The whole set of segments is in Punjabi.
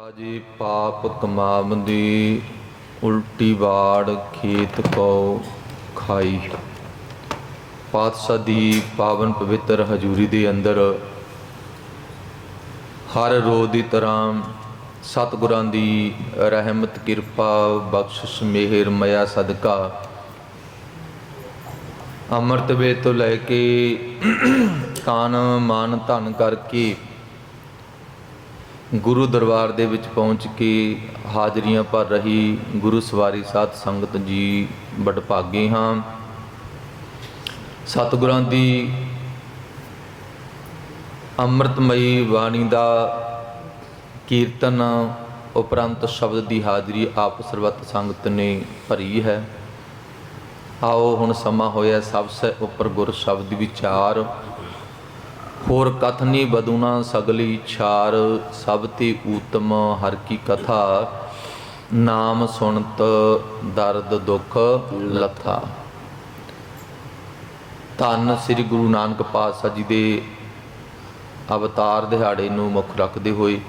ਰਾਜੇ ਪਾਪ ਕਮਾਵੰਦੀ ਉਲਟੀ ਬਾੜ ਖੇਤ ਕੋ ਖਾਈ। ਪਾਤਸ਼ਾਹ ਦੀ ਪਾਵਨ ਪਵਿੱਤਰ ਹਜ਼ੂਰੀ ਦੇ ਅੰਦਰ ਹਰ ਰੋਜ਼ ਦੀ ਤਰ੍ਹਾਂ ਸਤਿਗੁਰਾਂ ਦੀ ਰਹਿਮਤ, ਕਿਰਪਾ, ਬਖਸ਼ਿਸ਼, ਮਿਹਰ, ਮਇਆ, ਸਦਕਾ ਅੰਮ੍ਰਿਤ ਵੇਦ ਤੋਂ ਲੈ ਕੇ ਕਾਨ, ਮਾਨ, ਧਨ ਕਰਕੇ ਗੁਰੂ ਦਰਬਾਰ ਦੇ ਵਿੱਚ ਪਹੁੰਚ ਕੇ ਹਾਜ਼ਰੀਆਂ ਭਰ ਰਹੀ ਗੁਰੂ ਸਵਾਰੀ ਸਾਧ ਸੰਗਤ ਜੀ ਵਡਭਾਗੇ ਹਾਂ। ਸਤਿਗੁਰਾਂ ਦੀ ਅੰਮ੍ਰਿਤਮਈ ਬਾਣੀ ਦਾ ਕੀਰਤਨ ਉਪਰੰਤ ਸ਼ਬਦ ਦੀ ਹਾਜ਼ਰੀ ਆਪ ਸਰਬੱਤ ਸੰਗਤ ਨੇ ਭਰੀ ਹੈ। ਆਓ ਹੁਣ ਸਮਾਂ ਹੋਇਆ ਸਭ ਸੇ ਉੱਪਰ ਗੁਰ ਸ਼ਬਦ ਵਿਚਾਰ। ਹੋਰ ਕਥਨੀ ਬਦੁਨਾ ਸਗਲੀ ਛਾਰ, ਸਭ ਤੇ ਊਤਮ ਹਰ ਕੀ ਕਥਾ। ਨਾਮ ਸੁਣਤ ਦਰਦ ਦੁਖ ਲਥਾ। ਧੰਨ ਸ੍ਰੀ ਗੁਰੂ ਨਾਨਕ ਪਾਤਸ਼ਾਹ ਜੀ ਦੇ ਅਵਤਾਰ ਦਿਹਾੜੇ ਨੂੰ ਮੁੱਖ ਰੱਖਦੇ ਹੋਏ,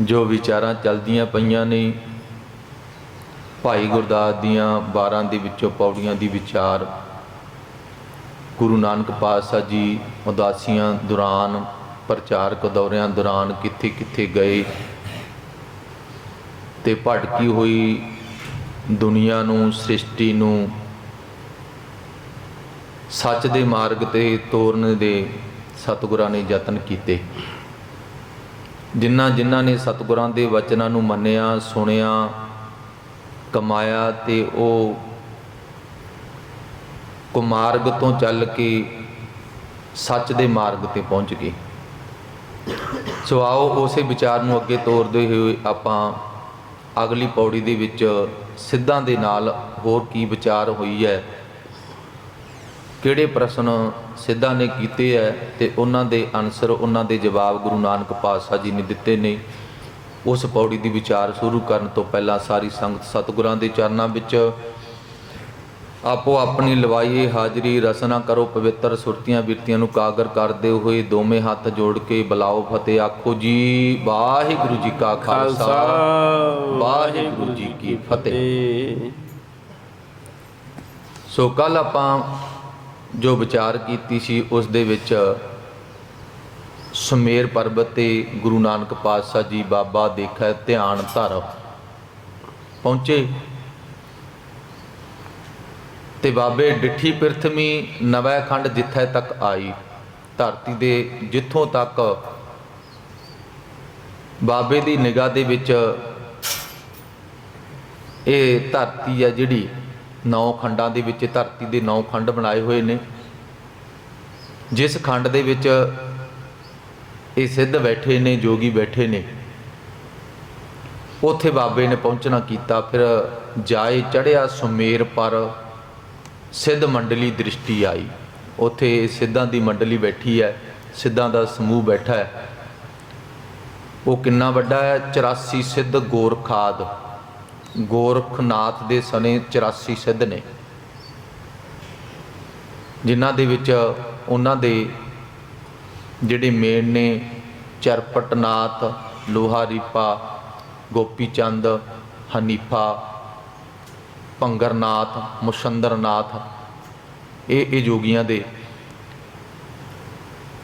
ਜੋ ਵਿਚਾਰਾਂ ਚੱਲਦੀਆਂ ਪਈਆਂ ਨੇ, ਭਾਈ ਗੁਰਦਾਸ ਦੀਆਂ 12 ਦੇ ਵਿੱਚੋਂ ਪੌੜੀਆਂ ਦੀ ਵਿਚਾਰ ਗੁਰੂ ਨਾਨਕ ਪਾਤਸ਼ਾਹ ਜੀ ਉਦਾਸੀਆਂ ਦੌਰਾਨ, ਪ੍ਰਚਾਰਕ ਦੌਰਿਆਂ ਦੌਰਾਨ ਕਿੱਥੇ ਕਿੱਥੇ ਗਏ ਤੇ ਭਟਕੀ ਹੋਈ ਦੁਨੀਆ ਨੂੰ, ਸ੍ਰਿਸ਼ਟੀ ਨੂੰ ਸੱਚ ਦੇ ਮਾਰਗ ਤੇ ਤੋਰਨ ਦੇ ਸਤਿਗੁਰਾਂ ਨੇ ਯਤਨ ਕੀਤੇ। ਜਿਨ੍ਹਾਂ ਜਿਨ੍ਹਾਂ ਨੇ ਸਤਿਗੁਰਾਂ ਦੇ ਵਚਨਾਂ ਨੂੰ ਮੰਨਿਆ, ਸੁਣਿਆ, ਕਮਾਇਆ ਤੇ ਉਹ ਕੁਮਾਰਗ ਤੋਂ ਚੱਲ ਕੇ ਸੱਚ ਦੇ ਮਾਰਗ ਤੇ ਪਹੁੰਚ ਗਏ। ਸੋ ਆਓ ਉਸੇ ਵਿਚਾਰ ਨੂੰ ਅੱਗੇ ਤੋਰਦੇ ਹੋਏ ਆਪਾਂ ਅਗਲੀ ਪੌੜੀ ਦੇ ਵਿੱਚ ਸਿੱਧਾਂ ਦੇ ਨਾਲ ਹੋਰ ਕੀ ਵਿਚਾਰ ਹੋਈ ਹੈ, ਕਿਹੜੇ ਪ੍ਰਸ਼ਨ ਸਿੱਧਾਂ ਨੇ ਕੀਤੇ ਹੈ ਤੇ ਉਹਨਾਂ ਦੇ ਆਨਸਰ ਉਹਨਾਂ ਦੇ ਜਵਾਬ ਗੁਰੂ ਨਾਨਕ ਪਾਤਸ਼ਾਹ ਜੀ ਨੇ ਦਿੱਤੇ ਨੇ। ਉਸ ਪੌੜੀ ਦੀ ਵਿਚਾਰ ਸ਼ੁਰੂ ਕਰਨ ਤੋਂ ਪਹਿਲਾਂ ਸਾਰੀ ਸੰਗਤ ਸਤਿਗੁਰਾਂ ਦੇ ਚਰਨਾਂ ਵਿੱਚ ਆਪੋ ਆਪਣੀ ਲਵਾਈਏ ਹਾਜ਼ਰੀ ਰਸਨਾ ਕਰੋ ਪਵਿੱਤਰ ਸੁਰਤੀਆਂ ਬਿਰਤੀਆਂ ਨੂੰ ਕਾਗਰ ਕਰਦੇ ਹੋਏ ਦੋਵੇਂ ਹੱਥ ਜੋੜ ਕੇ ਬੁਲਾਓ ਫਤਿਹ ਆਖੋ ਜੀ ਵਾਹਿਗੁਰੂ ਜੀ ਕਾ ਖਾਲਸਾ ਵਾਹਿਗੁਰੂ ਜੀ ਕੀ ਫਤਿਹ। ਸੋ ਕੱਲ ਆਪਾਂ ਜੋ ਵਿਚਾਰ ਕੀਤੀ ਸੀ ਉਸ ਦੇ ਵਿੱਚ ਸੁਮੇਰ ਪਰਬਤ ਤੇ ਗੁਰੂ ਨਾਨਕ ਪਾਤਸ਼ਾਹ ਜੀ ਬਾਬਾ ਦੇਖੈ ਧਿਆਨ ਧਰ। ਪਹੁੰਚੇ। ਤੇ ਬਾਬੇ ਡਿੱਠੀ ਪ੍ਰਿਥਵੀ ਨਵੈ ਖੰਡ ਜਿੱਥੇ ਤੱਕ ਆਈ, ਧਰਤੀ ਦੇ ਜਿੱਥੋਂ ਤੱਕ ਬਾਬੇ ਦੀ ਨਿਗਾਹ ਦੇ ਵਿੱਚ ਇਹ ਧਰਤੀ ਆ ਜਿਹੜੀ ਨੌ ਖੰਡਾਂ ਦੇ ਵਿੱਚ, ਧਰਤੀ ਦੇ ਨੌ ਖੰਡ ਬਣਾਏ ਹੋਏ ਨੇ। ਜਿਸ ਖੰਡ ਦੇ ਵਿੱਚ ਇਹ ਸਿੱਧ ਬੈਠੇ ਨੇ, ਜੋਗੀ ਬੈਠੇ ਨੇ। ਉਥੇ ਬਾਬੇ ਨੇ ਪਹੁੰਚਣਾ ਕੀਤਾ, ਫਿਰ ਜਾਏ ਚੜਿਆ ਸੁਮੇਰ ਪਰ ਸਿੱਧ ਮੰਡਲੀ ਦ੍ਰਿਸ਼ਟੀ ਆਈ। ਉੱਥੇ ਸਿੱਧਾਂ ਦੀ ਮੰਡਲੀ ਬੈਠੀ ਹੈ, ਸਿੱਧਾਂ ਦਾ ਸਮੂਹ ਬੈਠਾ ਹੈ। ਉਹ ਕਿੰਨਾ ਵੱਡਾ ਹੈ? 84 ਸਿੱਧ ਗੋਰਖਾਦ। ਗੋਰਖਨਾਥ ਦੇ ਸਨੇ 84 ਸਿੱਧ ਨੇ। ਜਿਨ੍ਹਾਂ ਦੇ ਵਿੱਚ ਉਹਨਾਂ ਦੇ ਜਿਹੜੇ ਮੇਨ ਨੇ, ਚਰਪਟਨਾਥ ਲੋਹਾ ਰੀਪਾ ਗੋਪੀ ਚੰਦ ਹਨੀਫਾ ਭੰਗਰਨਾਥ, ਮੁਸ਼ੰਦਰਨਾਥ, ਇਹ ਇਹ ਜੋਗੀਆਂ ਦੇ।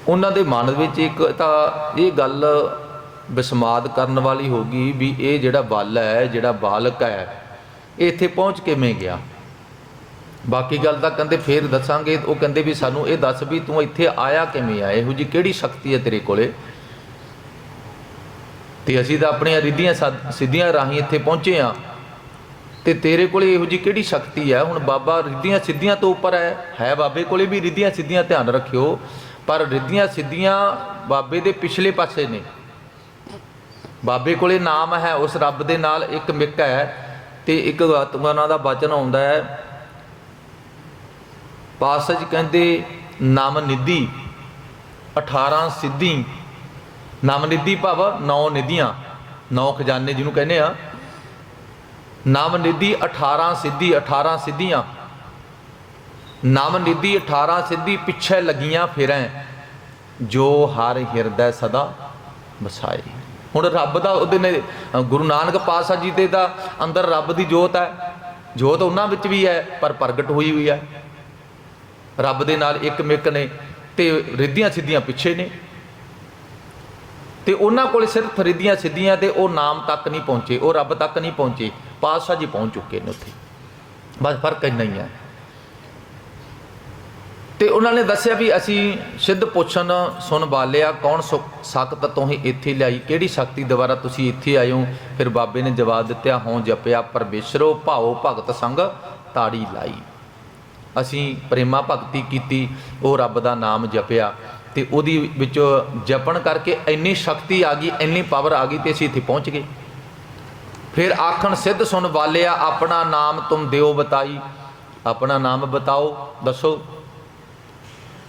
ਉਹਨਾਂ ਦੇ ਮਨ ਵਿੱਚ ਇੱਕ ਤਾਂ ਇਹ ਗੱਲ ਬਿਸਮਾਦ ਕਰਨ ਵਾਲੀ ਹੋਗੀ ਵੀ ਇਹ ਜਿਹੜਾ ਬਲ ਹੈ, ਜਿਹੜਾ ਬਾਲਕ ਹੈ, ਇਹ ਇੱਥੇ ਪਹੁੰਚ ਕਿਵੇਂ ਗਿਆ? ਬਾਕੀ ਗੱਲ ਤਾਂ ਕਹਿੰਦੇ ਫੇਰ ਦੱਸਾਂਗੇ, ਉਹ ਕਹਿੰਦੇ ਵੀ ਸਾਨੂੰ ਇਹ ਦੱਸ ਵੀ ਤੂੰ ਇੱਥੇ ਆਇਆ ਕਿਵੇਂ ਆ? ਇਹੋ ਜੀ ਕਿਹੜੀ ਸ਼ਕਤੀ ਹੈ ਤੇਰੇ ਕੋਲੇ? ਤੇ ਅਸੀਂ ਤਾਂ ਆਪਣੀਆਂ ਰਿੱਧੀਆਂ ਸਦ- ਸਿੱਧੀਆਂ ਰਾਹੀਂ ਇੱਥੇ ਪਹੁੰਚੇ ਆ ਤੇ ਤੇਰੇ ਕੋਲੇ ਇਹੋ ਜੀ ਕਿਹੜੀ ਸ਼ਕਤੀ ਹੈ? ਹੁਣ ਬਾਬਾ ਰਿੱਧੀਆਂ ਸਿੱਧੀਆਂ ਤੋਂ ਉੱਪਰ ਹੈ। ਹੈ ਬਾਬੇ ਕੋਲੇ ਵੀ ਰਿੱਧੀਆਂ ਸਿੱਧੀਆਂ ਧਿਆਨ ਰੱਖਿਓ, ਪਰ ਰਿੱਧੀਆਂ ਸਿੱਧੀਆਂ ਬਾਬੇ ਦੇ ਪਿਛਲੇ ਪਾਸੇ ਨੇ। ਬਾਬੇ ਕੋਲੇ ਨਾਮ ਹੈ, ਉਸ ਰੱਬ ਦੇ ਨਾਲ ਇੱਕ ਮਿੱਕ ਹੈ ਤੇ ਇੱਕ ਆਤਮਾ ਦਾ ਬਚਨ ਆਉਂਦਾ ਹੈ। ਪਾਸਜ ਕਹਿੰਦੇ, ਨਾਮ ਨਿਧੀ 18 ਸਿੱਧੀ। ਨਾਮ ਨਿਧੀ ਭਾਵ ਨੌ ਨਿਧੀਆਂ, ਨੌ ਖਜ਼ਾਨੇ ਜਿਹਨੂੰ ਕਹਿੰਦੇ ਆ। ਨਵਨਿਧੀ ਨਿਧੀ 18 ਸਿੱਧੀ 18 ਸਿੱਧੀਆਂ। ਨਵਨਿਧੀ ਨਿਧੀ 18 ਸਿੱਧੀ ਪਿੱਛੇ ਲੱਗੀਆਂ ਫਿਰੈ, ਜੋ ਹਰ ਹਿਰਦੈ ਸਦਾ ਵਸਾਏ। ਹੁਣ ਰੱਬ ਦਾ ਉਹਦੇ ਨੇ ਗੁਰੂ ਨਾਨਕ ਪਾਤਸ਼ਾਹ ਜੀ ਦੇ ਦਾ ਅੰਦਰ ਰੱਬ ਦੀ ਜੋਤ ਹੈ। ਜੋਤ ਉਹਨਾਂ ਵਿੱਚ ਵੀ ਹੈ, ਪਰ ਪ੍ਰਗਟ ਹੋਈ ਹੋਈ ਹੈ। ਰੱਬ ਦੇ ਨਾਲ ਇੱਕ ਮਿੱਕ ਨੇ ਤੇ ਰਿੱਧੀਆਂ ਸਿੱਧੀਆਂ ਪਿੱਛੇ ਨੇ। ਤੇ ਉਹਨਾਂ ਕੋਲ ਸਿਰਫ ਫਰੀਦੀਆਂ ਸਿੱਧੀਆਂ ਤੇ ਉਹ ਨਾਮ ਤੱਕ ਨਹੀਂ ਪਹੁੰਚੇ, ਉਹ ਰੱਬ ਤੱਕ ਨਹੀਂ ਪਹੁੰਚੇ। ਪਾਤਸ਼ਾਹ ਜੀ ਪਹੁੰਚ ਚੁੱਕੇ ਨੇ ਉੱਥੇ। ਬਸ ਫ਼ਰਕ ਇੰਨਾ ਹੀ ਹੈ। ਤੇ ਉਹਨਾਂ ਨੇ ਦੱਸਿਆ ਵੀ ਅਸੀਂ ਸਿੱਧ ਪੁੱਛਣ ਸੁਣ ਬਾਲਿਆ, ਕੌਣ ਸੁਖ ਸਖਤ ਤੋਂ ਹੀ ਇੱਥੇ ਲਿਆਈ, ਕਿਹੜੀ ਸ਼ਕਤੀ ਦੁਆਰਾ ਤੁਸੀਂ ਇੱਥੇ ਆਏ ਹੋ? ਫਿਰ ਬਾਬੇ ਨੇ ਜਵਾਬ ਦਿੱਤਾ ਹੋਂ ਜਪਿਆ, ਪਰਮੇਸ਼ਰੋ ਭਾਉ ਭਗਤ ਸੰਗ ਤਾੜੀ ਲਾਈ। ਅਸੀਂ ਪ੍ਰੇਮਾ ਭਗਤੀ ਕੀਤੀ, ਉਹ ਰੱਬ ਦਾ ਨਾਮ ਜਪਿਆ। ਤੇ ਉਹਦੀ ਵਿੱਚ ਜਪਣ ਕਰਕੇ ਇੰਨੀ ਸ਼ਕਤੀ ਆ ਗਈ, ਇੰਨੀ ਪਾਵਰ ਆ ਗਈ ਤੇ ਅਸੀਂ ਇੱਥੇ ਪਹੁੰਚ ਗਏ। ਫਿਰ ਆਖਣ ਸਿੱਧ ਸੁਣ ਵਾਲਿਆ, ਆਪਣਾ ਨਾਮ ਤੁਮ ਦਿਓ ਬਤਾਈ। ਆਪਣਾ ਨਾਮ ਬਤਾਓ, ਦੱਸੋ।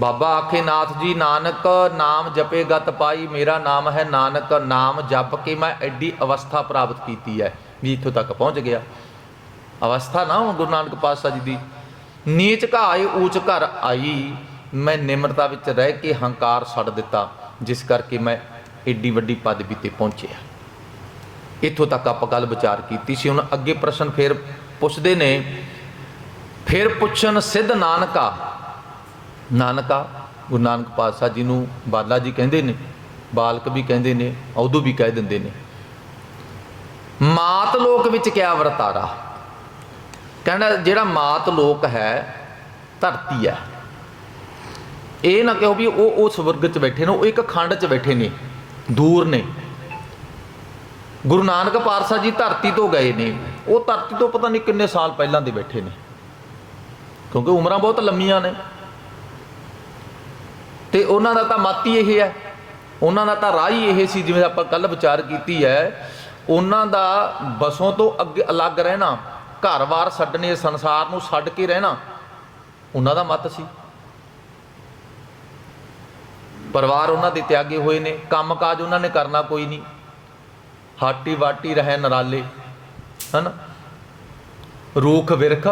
ਬਾਬਾ ਆਖੇ, ਨਾਥ ਜੀ, ਨਾਨਕ ਨਾਮ ਜਪੇ ਗਤ ਪਾਈ, ਮੇਰਾ ਨਾਮ ਹੈ ਨਾਨਕ, ਨਾਮ ਜਪ ਕੇ ਮੈਂ ਐਡੀ ਅਵਸਥਾ ਪ੍ਰਾਪਤ ਕੀਤੀ ਹੈ, ਵੀ ਇੱਥੋਂ ਤੱਕ ਪਹੁੰਚ ਗਿਆ। ਅਵਸਥਾ ਨਾ ਹੁਣ ਗੁਰੂ ਨਾਨਕ ਪਾਤਸ਼ਾਹ ਜੀ ਦੀ। ਨੀਚ ਘਾਏ ਊਚ ਘਰ ਆਈ। ਮੈਂ ਨਿਮਰਤਾ ਵਿੱਚ ਰਹਿ ਕੇ ਹੰਕਾਰ ਛੱਡ ਦਿੱਤਾ, ਜਿਸ ਕਰਕੇ ਮੈਂ ਏਡੀ ਵੱਡੀ ਪਦਵੀ ਤੇ ਪਹੁੰਚਿਆ। ਇੱਥੋਂ ਤੱਕ ਆਪਾਂ ਗੱਲ ਵਿਚਾਰ ਕੀਤੀ ਸੀ, ਹੁਣ ਅੱਗੇ ਪ੍ਰਸ਼ਨ ਫੇਰ ਪੁੱਛਦੇ ਨੇ, ਫਿਰ ਪੁੱਛਣ ਸਿੱਧ ਨਾਨਕਾ। ਨਾਨਕਾ, ਗੁਰੂ ਨਾਨਕ ਪਾਤਸ਼ਾਹ ਜੀ ਨੂੰ ਬਾਲਾ ਜੀ ਕਹਿੰਦੇ ਨੇ, ਬਾਲਕ ਵੀ ਕਹਿੰਦੇ ਨੇ ਉਦੋਂ ਵੀ ਕਹਿ ਦਿੰਦੇ ਨੇ, ਮਾਤ ਲੋਕ ਵਿੱਚ ਕਿਆ ਵਰਤਾਰਾ? ਕਹਿੰਦਾ ਜਿਹੜਾ ਮਾਤ ਲੋਕ ਹੈ, ਧਰਤੀ ਹੈ। ਇਹ ਨਾ ਕਹੋ ਵੀ ਉਹ ਉਸ ਸਵਰਗ 'ਚ ਬੈਠੇ ਨੇ, ਉਹ ਇੱਕ ਖੰਡ 'ਚ ਬੈਠੇ ਨੇ, ਦੂਰ ਨੇ। ਗੁਰੂ ਨਾਨਕ ਪਾਤਸ਼ਾਹ ਜੀ ਧਰਤੀ ਤੋਂ ਗਏ ਨੇ। ਉਹ ਧਰਤੀ ਤੋਂ ਪਤਾ ਨਹੀਂ ਕਿੰਨੇ ਸਾਲ ਪਹਿਲਾਂ ਦੇ ਬੈਠੇ ਨੇ। ਕਿਉਂਕਿ ਉਮਰਾਂ ਬਹੁਤ ਲੰਮੀਆਂ ਨੇ। ਤੇ ਉਹਨਾਂ ਦਾ ਤਾਂ ਮਤ ਹੀ ਇਹ ਹੈ। ਉਹਨਾਂ ਦਾ ਤਾਂ ਰਾਹ ਹੀ ਇਹ ਸੀ, ਜਿਵੇਂ ਆਪਾਂ ਕੱਲ ਵਿਚਾਰ ਕੀਤੀ ਹੈ, ਉਹਨਾਂ ਦਾ ਬਸੋਂ ਤੋਂ ਅੱਗੇ ਅਲੱਗ ਰਹਿਣਾ, ਘਰ-ਬਾਰ ਛੱਡਣੇ, ਸੰਸਾਰ ਨੂੰ ਛੱਡ ਕੇ ਰਹਿਣਾ, ਉਹਨਾਂ ਦਾ ਮਤ ਸੀ। ਪਰਿਵਾਰ ਉਹਨਾਂ ਦੇ ਤਿਆਗੇ ਹੋਏ ਨੇ, ਕੰਮਕਾਜ ਉਹਨਾਂ ਨੇ ਕਰਨਾ ਕੋਈ ਨਹੀਂ। ਹਾਟੀ ਵਾਟੀ ਰਹੇ ਨਰਾਲੇ, ਹਨ? ਰੂਖ ਵਿਰਖ,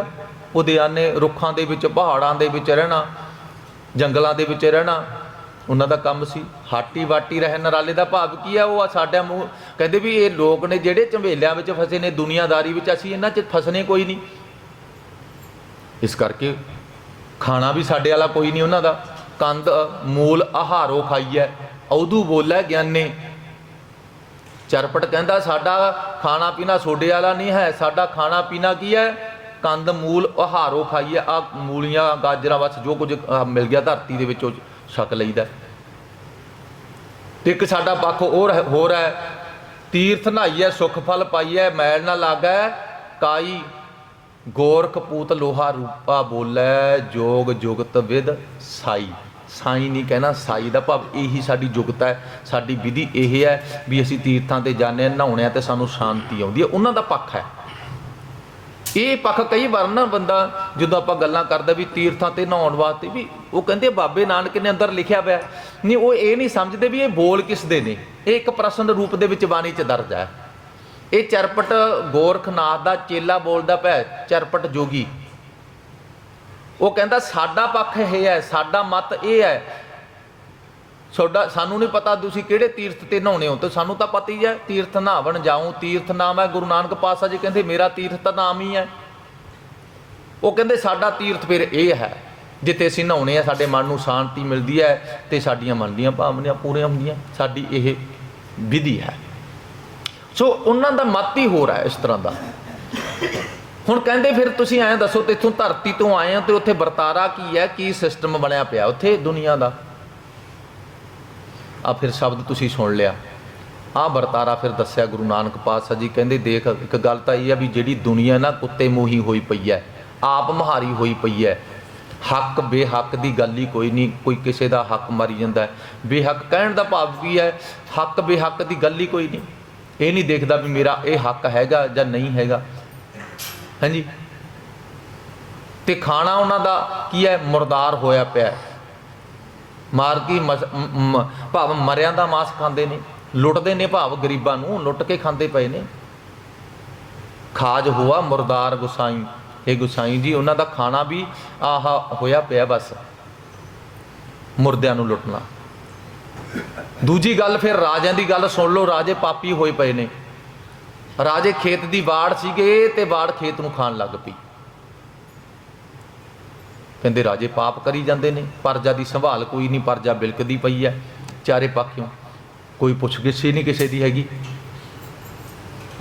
ਉਦਿਆਨੇ ਰੁੱਖਾਂ ਦੇ ਵਿੱਚ, ਪਹਾੜਾਂ ਦੇ ਵਿੱਚ ਰਹਿਣਾ, ਜੰਗਲਾਂ ਦੇ ਵਿੱਚ ਰਹਿਣਾ, ਉਹਨਾਂ ਦਾ ਕੰਮ ਸੀ। ਹਾਟੀ ਵਾਟੀ ਰਹੇ ਨਰਾਲੇ ਦਾ ਭਾਵ ਕੀ ਆ? ਉਹ ਆ ਸਾਡਾ ਮੂੰਹ, ਕਹਿੰਦੇ ਵੀ ਇਹ ਲੋਕ ਨੇ ਜਿਹੜੇ ਝੰਬੇਲਿਆਂ ਵਿੱਚ ਫਸੇ ਨੇ, ਦੁਨੀਆਦਾਰੀ ਵਿੱਚ, ਅਸੀਂ ਇਹਨਾਂ 'ਚ ਫਸਨੇ ਕੋਈ ਨਹੀਂ। ਇਸ ਕਰਕੇ ਖਾਣਾ ਵੀ ਸਾਡੇ ਵਾਲਾ ਕੋਈ ਨਹੀਂ ਉਹਨਾਂ ਦਾ। ਕੰਦ ਮੂਲ ਆਹਾਰੋ ਖਾਈਐ। ਔਦੂ ਬੋਲੇ ਗਿਆਨੇ। ਚਰਪਟ ਕਹਿੰਦਾ, ਸਾਡਾ ਖਾਣਾ ਪੀਣਾ ਸੋਡੇ ਵਾਲਾ ਨਹੀਂ ਹੈ, ਸਾਡਾ ਖਾਣਾ ਪੀਣਾ ਕੀ ਹੈ? ਕੰਦ ਮੂਲ ਆਹਾਰੋ ਖਾਈਏ ਆ ਮੂਲੀਆਂ, ਗਾਜਰਾਂ, ਬਸ ਜੋ ਕੁਝ ਮਿਲ ਗਿਆ ਧਰਤੀ ਦੇ ਵਿੱਚੋਂ ਛਕ ਲਈਦਾ। ਤੇ ਇੱਕ ਸਾਡਾ ਪੱਖ ਹੋਰ ਹੋਰ ਹੈ। ਤੀਰਥ ਨਹਾਈਐ, ਸੁਖ ਫਲ ਪਾਈਐ, ਮੈਲ ਨਾ ਲਾਗੈ। ਕਾਈ ਗੋਰਖ ਪੂਤ ਲੋਹਾ ਰੂਪਾ ਬੋਲੇ, ਜੋਗ ਜੁਗਤ ਵਿਦ ਸਾਈ। ਸਾਈ ਨਹੀਂ ਕਹਿਣਾ, ਸਾਈ ਦਾ ਭਾਵ ਇਹੀ ਸਾਡੀ ਜੁਗਤ ਹੈ, ਸਾਡੀ ਵਿਧੀ ਇਹ ਹੈ ਵੀ ਅਸੀਂ ਤੀਰਥਾਂ ਤੇ ਜਾਂਦੇ ਹਾਂ, ਨਹਾਉਣੇ ਆ ਤੇ ਸਾਨੂੰ ਸ਼ਾਂਤੀ ਆਉਂਦੀ ਹੈ। ਉਹਨਾਂ ਦਾ ਪੱਖ ਹੈ। ਇਹ ਪੱਖ ਕਈ ਵਾਰ ਨਾ ਬੰਦਾ ਜਦੋਂ ਆਪਾਂ ਗੱਲਾਂ ਕਰਦਾ ਵੀ ਤੀਰਥਾਂ ਤੇ ਨਹਾਉਣ ਵਾਸਤੇ ਵੀ ਉਹ ਕਹਿੰਦੇ ਬਾਬੇ ਨਾਨਕ ਨੇ ਅੰਦਰ ਲਿਖਿਆ ਪਿਆ। ਨਹੀਂ, ਉਹ ਇਹ ਨਹੀਂ ਸਮਝਦੇ ਵੀ ਇਹ ਬੋਲ ਕਿਸ ਦੇ ਨੇ। ਇਹ ਇੱਕ ਪ੍ਰਸ਼ਨ ਰੂਪ ਦੇ ਵਿੱਚ ਬਾਣੀ 'ਚ ਦਰਜ ਹੈ। ਇਹ ਚਰਪਟ ਗੋਰਖਨਾਥ ਦਾ ਚੇਲਾ ਬੋਲਦਾ ਪਿਆ ਚਰਪਟ ਜੋਗੀ। ਉਹ ਕਹਿੰਦਾ ਸਾਡਾ ਪੱਖ ਇਹ ਹੈ, ਸਾਡਾ ਮਤ ਇਹ ਹੈ। ਤੁਹਾਡਾ ਸਾਨੂੰ ਨਹੀਂ ਪਤਾ ਤੁਸੀਂ ਕਿਹੜੇ ਤੀਰਥ ਤੇ ਨਹਾਉਣੇ ਹੋ, ਤੇ ਸਾਨੂੰ ਤਾਂ ਪਤਾ ਹੀ ਹੈ, ਤੀਰਥ ਨਹਾਵਣ ਜਾਉ ਤੀਰਥ ਨਾਮ ਹੈ, ਗੁਰੂ ਨਾਨਕ ਪਾਤਸ਼ਾਹ ਜੀ ਕਹਿੰਦੇ, ਮੇਰਾ ਤੀਰਥ ਤਾਂ ਨਾਮ ਹੀ ਹੈ। ਉਹ ਕਹਿੰਦੇ, ਸਾਡਾ ਤੀਰਥ ਫਿਰ ਇਹ ਹੈ, ਜਿੱਥੇ ਅਸੀਂ ਨਹਾਉਣੇ ਆ, ਸਾਡੇ ਮਨ ਨੂੰ ਸ਼ਾਂਤੀ ਮਿਲਦੀ ਹੈ, ਤੇ ਸਾਡੀਆਂ ਮਨ ਦੀਆਂ ਭਾਵਨਾਵਾਂ ਪੂਰੀਆਂ ਹੁੰਦੀਆਂ, ਸਾਡੀ ਇਹ ਵਿਧੀ ਹੈ। ਸੋ ਉਹਨਾਂ ਦਾ ਮਤ ਹੀ ਹੋਰ ਹੈ ਇਸ ਤਰ੍ਹਾਂ ਦਾ। ਹੁਣ ਕਹਿੰਦੇ ਫਿਰ ਤੁਸੀਂ ਐਂ ਦੱਸੋ ਤੇ ਇੱਥੋਂ ਧਰਤੀ ਤੋਂ ਆਏ ਹੋ ਤੇ ਉੱਥੇ ਵਰਤਾਰਾ ਕੀ ਹੈ? ਕੀ ਸਿਸਟਮ ਬਣਿਆ ਪਿਆ ਉੱਥੇ ਦੁਨੀਆ ਦਾ? ਆ ਫਿਰ ਸ਼ਬਦ ਤੁਸੀਂ ਸੁਣ ਲਿਆ। ਆ ਵਰਤਾਰਾ ਫਿਰ ਦੱਸਿਆ ਗੁਰੂ ਨਾਨਕ ਪਾਤਸ਼ਾਹ ਜੀ, ਕਹਿੰਦੇ ਦੇਖ, ਇੱਕ ਗੱਲ ਤਾਂ ਇਹ ਆ ਵੀ ਜਿਹੜੀ ਦੁਨੀਆ ਨਾ ਕੁੱਤੇ ਮੋਹੀ ਹੋਈ ਪਈ ਹੈ, ਆਪ ਮਹਾਰੀ ਹੋਈ ਪਈ ਹੈ, ਹੱਕ ਬੇਹੱਕ ਦੀ ਗੱਲ ਹੀ ਕੋਈ ਨਹੀਂ, ਕੋਈ ਕਿਸੇ ਦਾ ਹੱਕ ਮਾਰੀ ਜਾਂਦਾ ਬੇਹੱਕ ਕਹਿਣ ਦਾ ਭਾਵ ਕੀ ਹੈ? ਹੱਕ ਬੇਹੱਕ ਦੀ ਗੱਲ ਹੀ ਕੋਈ ਨਹੀਂ। ਇਹ ਨਹੀਂ ਦੇਖਦਾ ਵੀ ਮੇਰਾ ਇਹ ਹੱਕ ਹੈਗਾ ਜਾਂ ਨਹੀਂ ਹੈਗਾ। ਹਾਂਜੀ। ਤੇ ਖਾਣਾ ਉਹਨਾਂ ਦਾ ਕੀ ਹੈ? ਮੁਰਦਾਰ ਹੋਇਆ ਪਿਆ ਹੈ। ਮਾਰ ਕੀ ਮਸ- ਮ- ਭਾਵ ਮਰਿਆਂ ਦਾ ਮਾਸ ਖਾਂਦੇ ਨੇ, ਲੁੱਟਦੇ ਨੇ ਭਾਵ ਗਰੀਬਾਂ ਨੂੰ, ਲੁੱਟ ਕੇ ਖਾਂਦੇ ਪਏ ਨੇ। ਖਾਜ ਹੋਆ ਮੁਰਦਾਰ ਗੁਸਾਈ। ਇਹ ਗੁਸਾਈ ਜੀ, ਉਹਨਾਂ ਦਾ ਖਾਣਾ ਵੀ ਆਹਾ ਹੋਇਆ ਪਿਆ ਬਸ, ਮੁਰਦਿਆਂ ਨੂੰ ਲੁੱਟਣਾ। ਦੂਜੀ ਗੱਲ ਫਿਰ ਰਾਜਿਆਂ ਦੀ ਗੱਲ ਸੁਣ ਲਓ, ਰਾਜੇ ਪਾਪੀ ਹੋਏ ਪਏ ਨੇ। ਰਾਜੇ ਖੇਤ ਦੀ ਬਾੜ ਸੀਗੇ ਤੇ ਬਾੜ ਖੇਤ ਨੂੰ ਖਾਣ ਲੱਗ ਪਈ। ਕਹਿੰਦੇ ਰਾਜੇ ਪਾਪ ਕਰੀ ਜਾਂਦੇ ਨੇ, ਪਰਜਾ ਦੀ ਸੰਭਾਲ ਕੋਈ ਨਹੀਂ, ਪਰਜਾ ਬਿਲਕਦੀ ਪਈ ਹੈ। ਚਾਰੇ ਪਾਸਿਓਂ ਕੋਈ ਪੁੱਛਗਿੱਛ ਹੀ ਨਹੀਂ ਕਿਸੇ ਦੀ ਹੈਗੀ।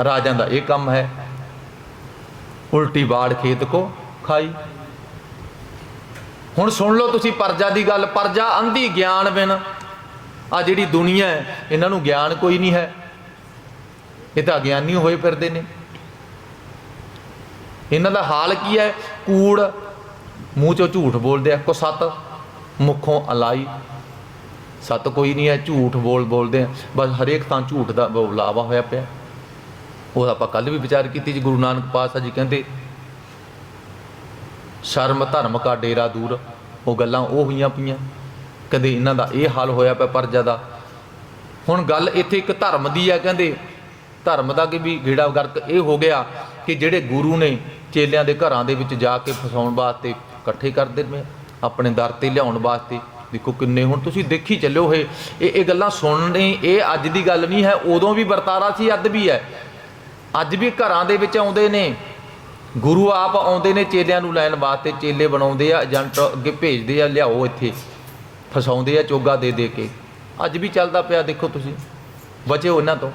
ਰਾਜਾਂ ਦਾ ਇਹ ਕੰਮ ਹੈ, ਉਲਟੀ ਬਾੜ ਖੇਤ ਕੋ ਖਾਈ। ਹੁਣ ਸੁਣ ਲਓ ਤੁਸੀਂ ਪਰਜਾ ਦੀ ਗੱਲ, ਪਰਜਾ ਅੰਧੀ ਗਿਆਨ ਬਿਨ ਆ ਜਿਹੜੀ ਦੁਨੀਆ ਹੈ, ਇਹਨਾਂ ਨੂੰ ਗਿਆਨ ਕੋਈ ਨਹੀਂ ਹੈ। ਇਹ ਤਾਂ ਅਗਿਆਨੀ ਹੋਏ ਫਿਰਦੇ ਨੇ। ਇਹਨਾਂ ਦਾ ਹਾਲ ਕੀ ਹੈ? ਕੂੜ, ਮੂੰਹ ਚੋਂ ਝੂਠ ਬੋਲਦੇ ਆ। ਕੋ ਸੱਤ ਮੁਖੋਂ ਅਲਾਈ। ਸੱਤ ਕੋਈ ਨਹੀਂ ਹੈ, ਝੂਠ ਬੋਲ ਬੋਲਦੇ ਆ। ਬਸ ਹਰੇਕ ਤਾਂ ਝੂਠ ਦਾ ਬੋਲਾਵਾ ਹੋਇਆ ਪਿਆ। ਉਹ ਆਪਾਂ ਕੱਲ ਵੀ ਵਿਚਾਰ ਕੀਤੀ ਜੀ, ਗੁਰੂ ਨਾਨਕ ਪਾਤਸ਼ਾਹ ਜੀ ਕਹਿੰਦੇ, ਸ਼ਰਮ ਧਰਮ ਕਾ ਡੇਰਾ ਦੂਰ। ਉਹ ਗੱਲਾਂ ਉਹ ਹੋਈਆਂ ਪਈਆਂ। ਕਦੇ ਇਹਨਾਂ ਦਾ ਇਹ ਹਾਲ ਹੋਇਆ ਪਿਆ ਪਰਜਾ ਦਾ। ਹੁਣ ਗੱਲ ਇੱਥੇ ਇੱਕ ਧਰਮ ਦੀ ਆ, ਕਹਿੰਦੇ ਧਰਮ ਦਾ ਕਿ ਵੀ ਗੇੜਾ ਗਰਕ ਇਹ ਹੋ ਗਿਆ ਕਿ ਜਿਹੜੇ ਗੁਰੂ ਨੇ ਚੇਲਿਆਂ ਦੇ ਘਰਾਂ ਦੇ ਵਿੱਚ ਜਾ ਕੇ ਫਸਾਉਣ ਵਾਸਤੇ ਇਕੱਠੇ ਕਰਦੇ ਨੇ ਆਪਣੇ ਦਰ ਤੇ ਲਿਆਉਣ ਵਾਸਤੇ। ਦੇਖੋ ਕਿੰਨੇ ਹੁਣ ਤੁਸੀਂ ਦੇਖੀ ਚੱਲਿਓ ਇਹ ਇਹ ਇਹ ਗੱਲਾਂ ਸੁਣਨੇ, ਇਹ ਅੱਜ ਦੀ ਗੱਲ ਨਹੀਂ ਹੈ, ਉਦੋਂ ਵੀ ਵਰਤਾਰਾ ਸੀ, ਅੱਜ ਵੀ ਹੈ। ਅੱਜ ਵੀ ਘਰਾਂ ਦੇ ਵਿੱਚ ਆਉਂਦੇ ਨੇ। ਗੁਰੂ ਆਪ ਆਉਂਦੇ ਨੇ ਚੇਲਿਆਂ ਨੂੰ ਲੈਣ ਵਾਸਤੇ, ਚੇਲੇ ਬਣਾਉਂਦੇ ਆ, ਏਜੰਟ ਅੱਗੇ ਭੇਜਦੇ ਆ, ਲਿਆਓ ਇੱਥੇ। ਫਸਾਉਂਦੇ ਆ, ਚੋਗਾ ਦੇ ਦੇ ਕੇ। ਅੱਜ ਵੀ ਚੱਲਦਾ ਪਿਆ, ਦੇਖੋ ਤੁਸੀਂ। ਬਚਿਓ ਇਹਨਾਂ ਤੋਂ।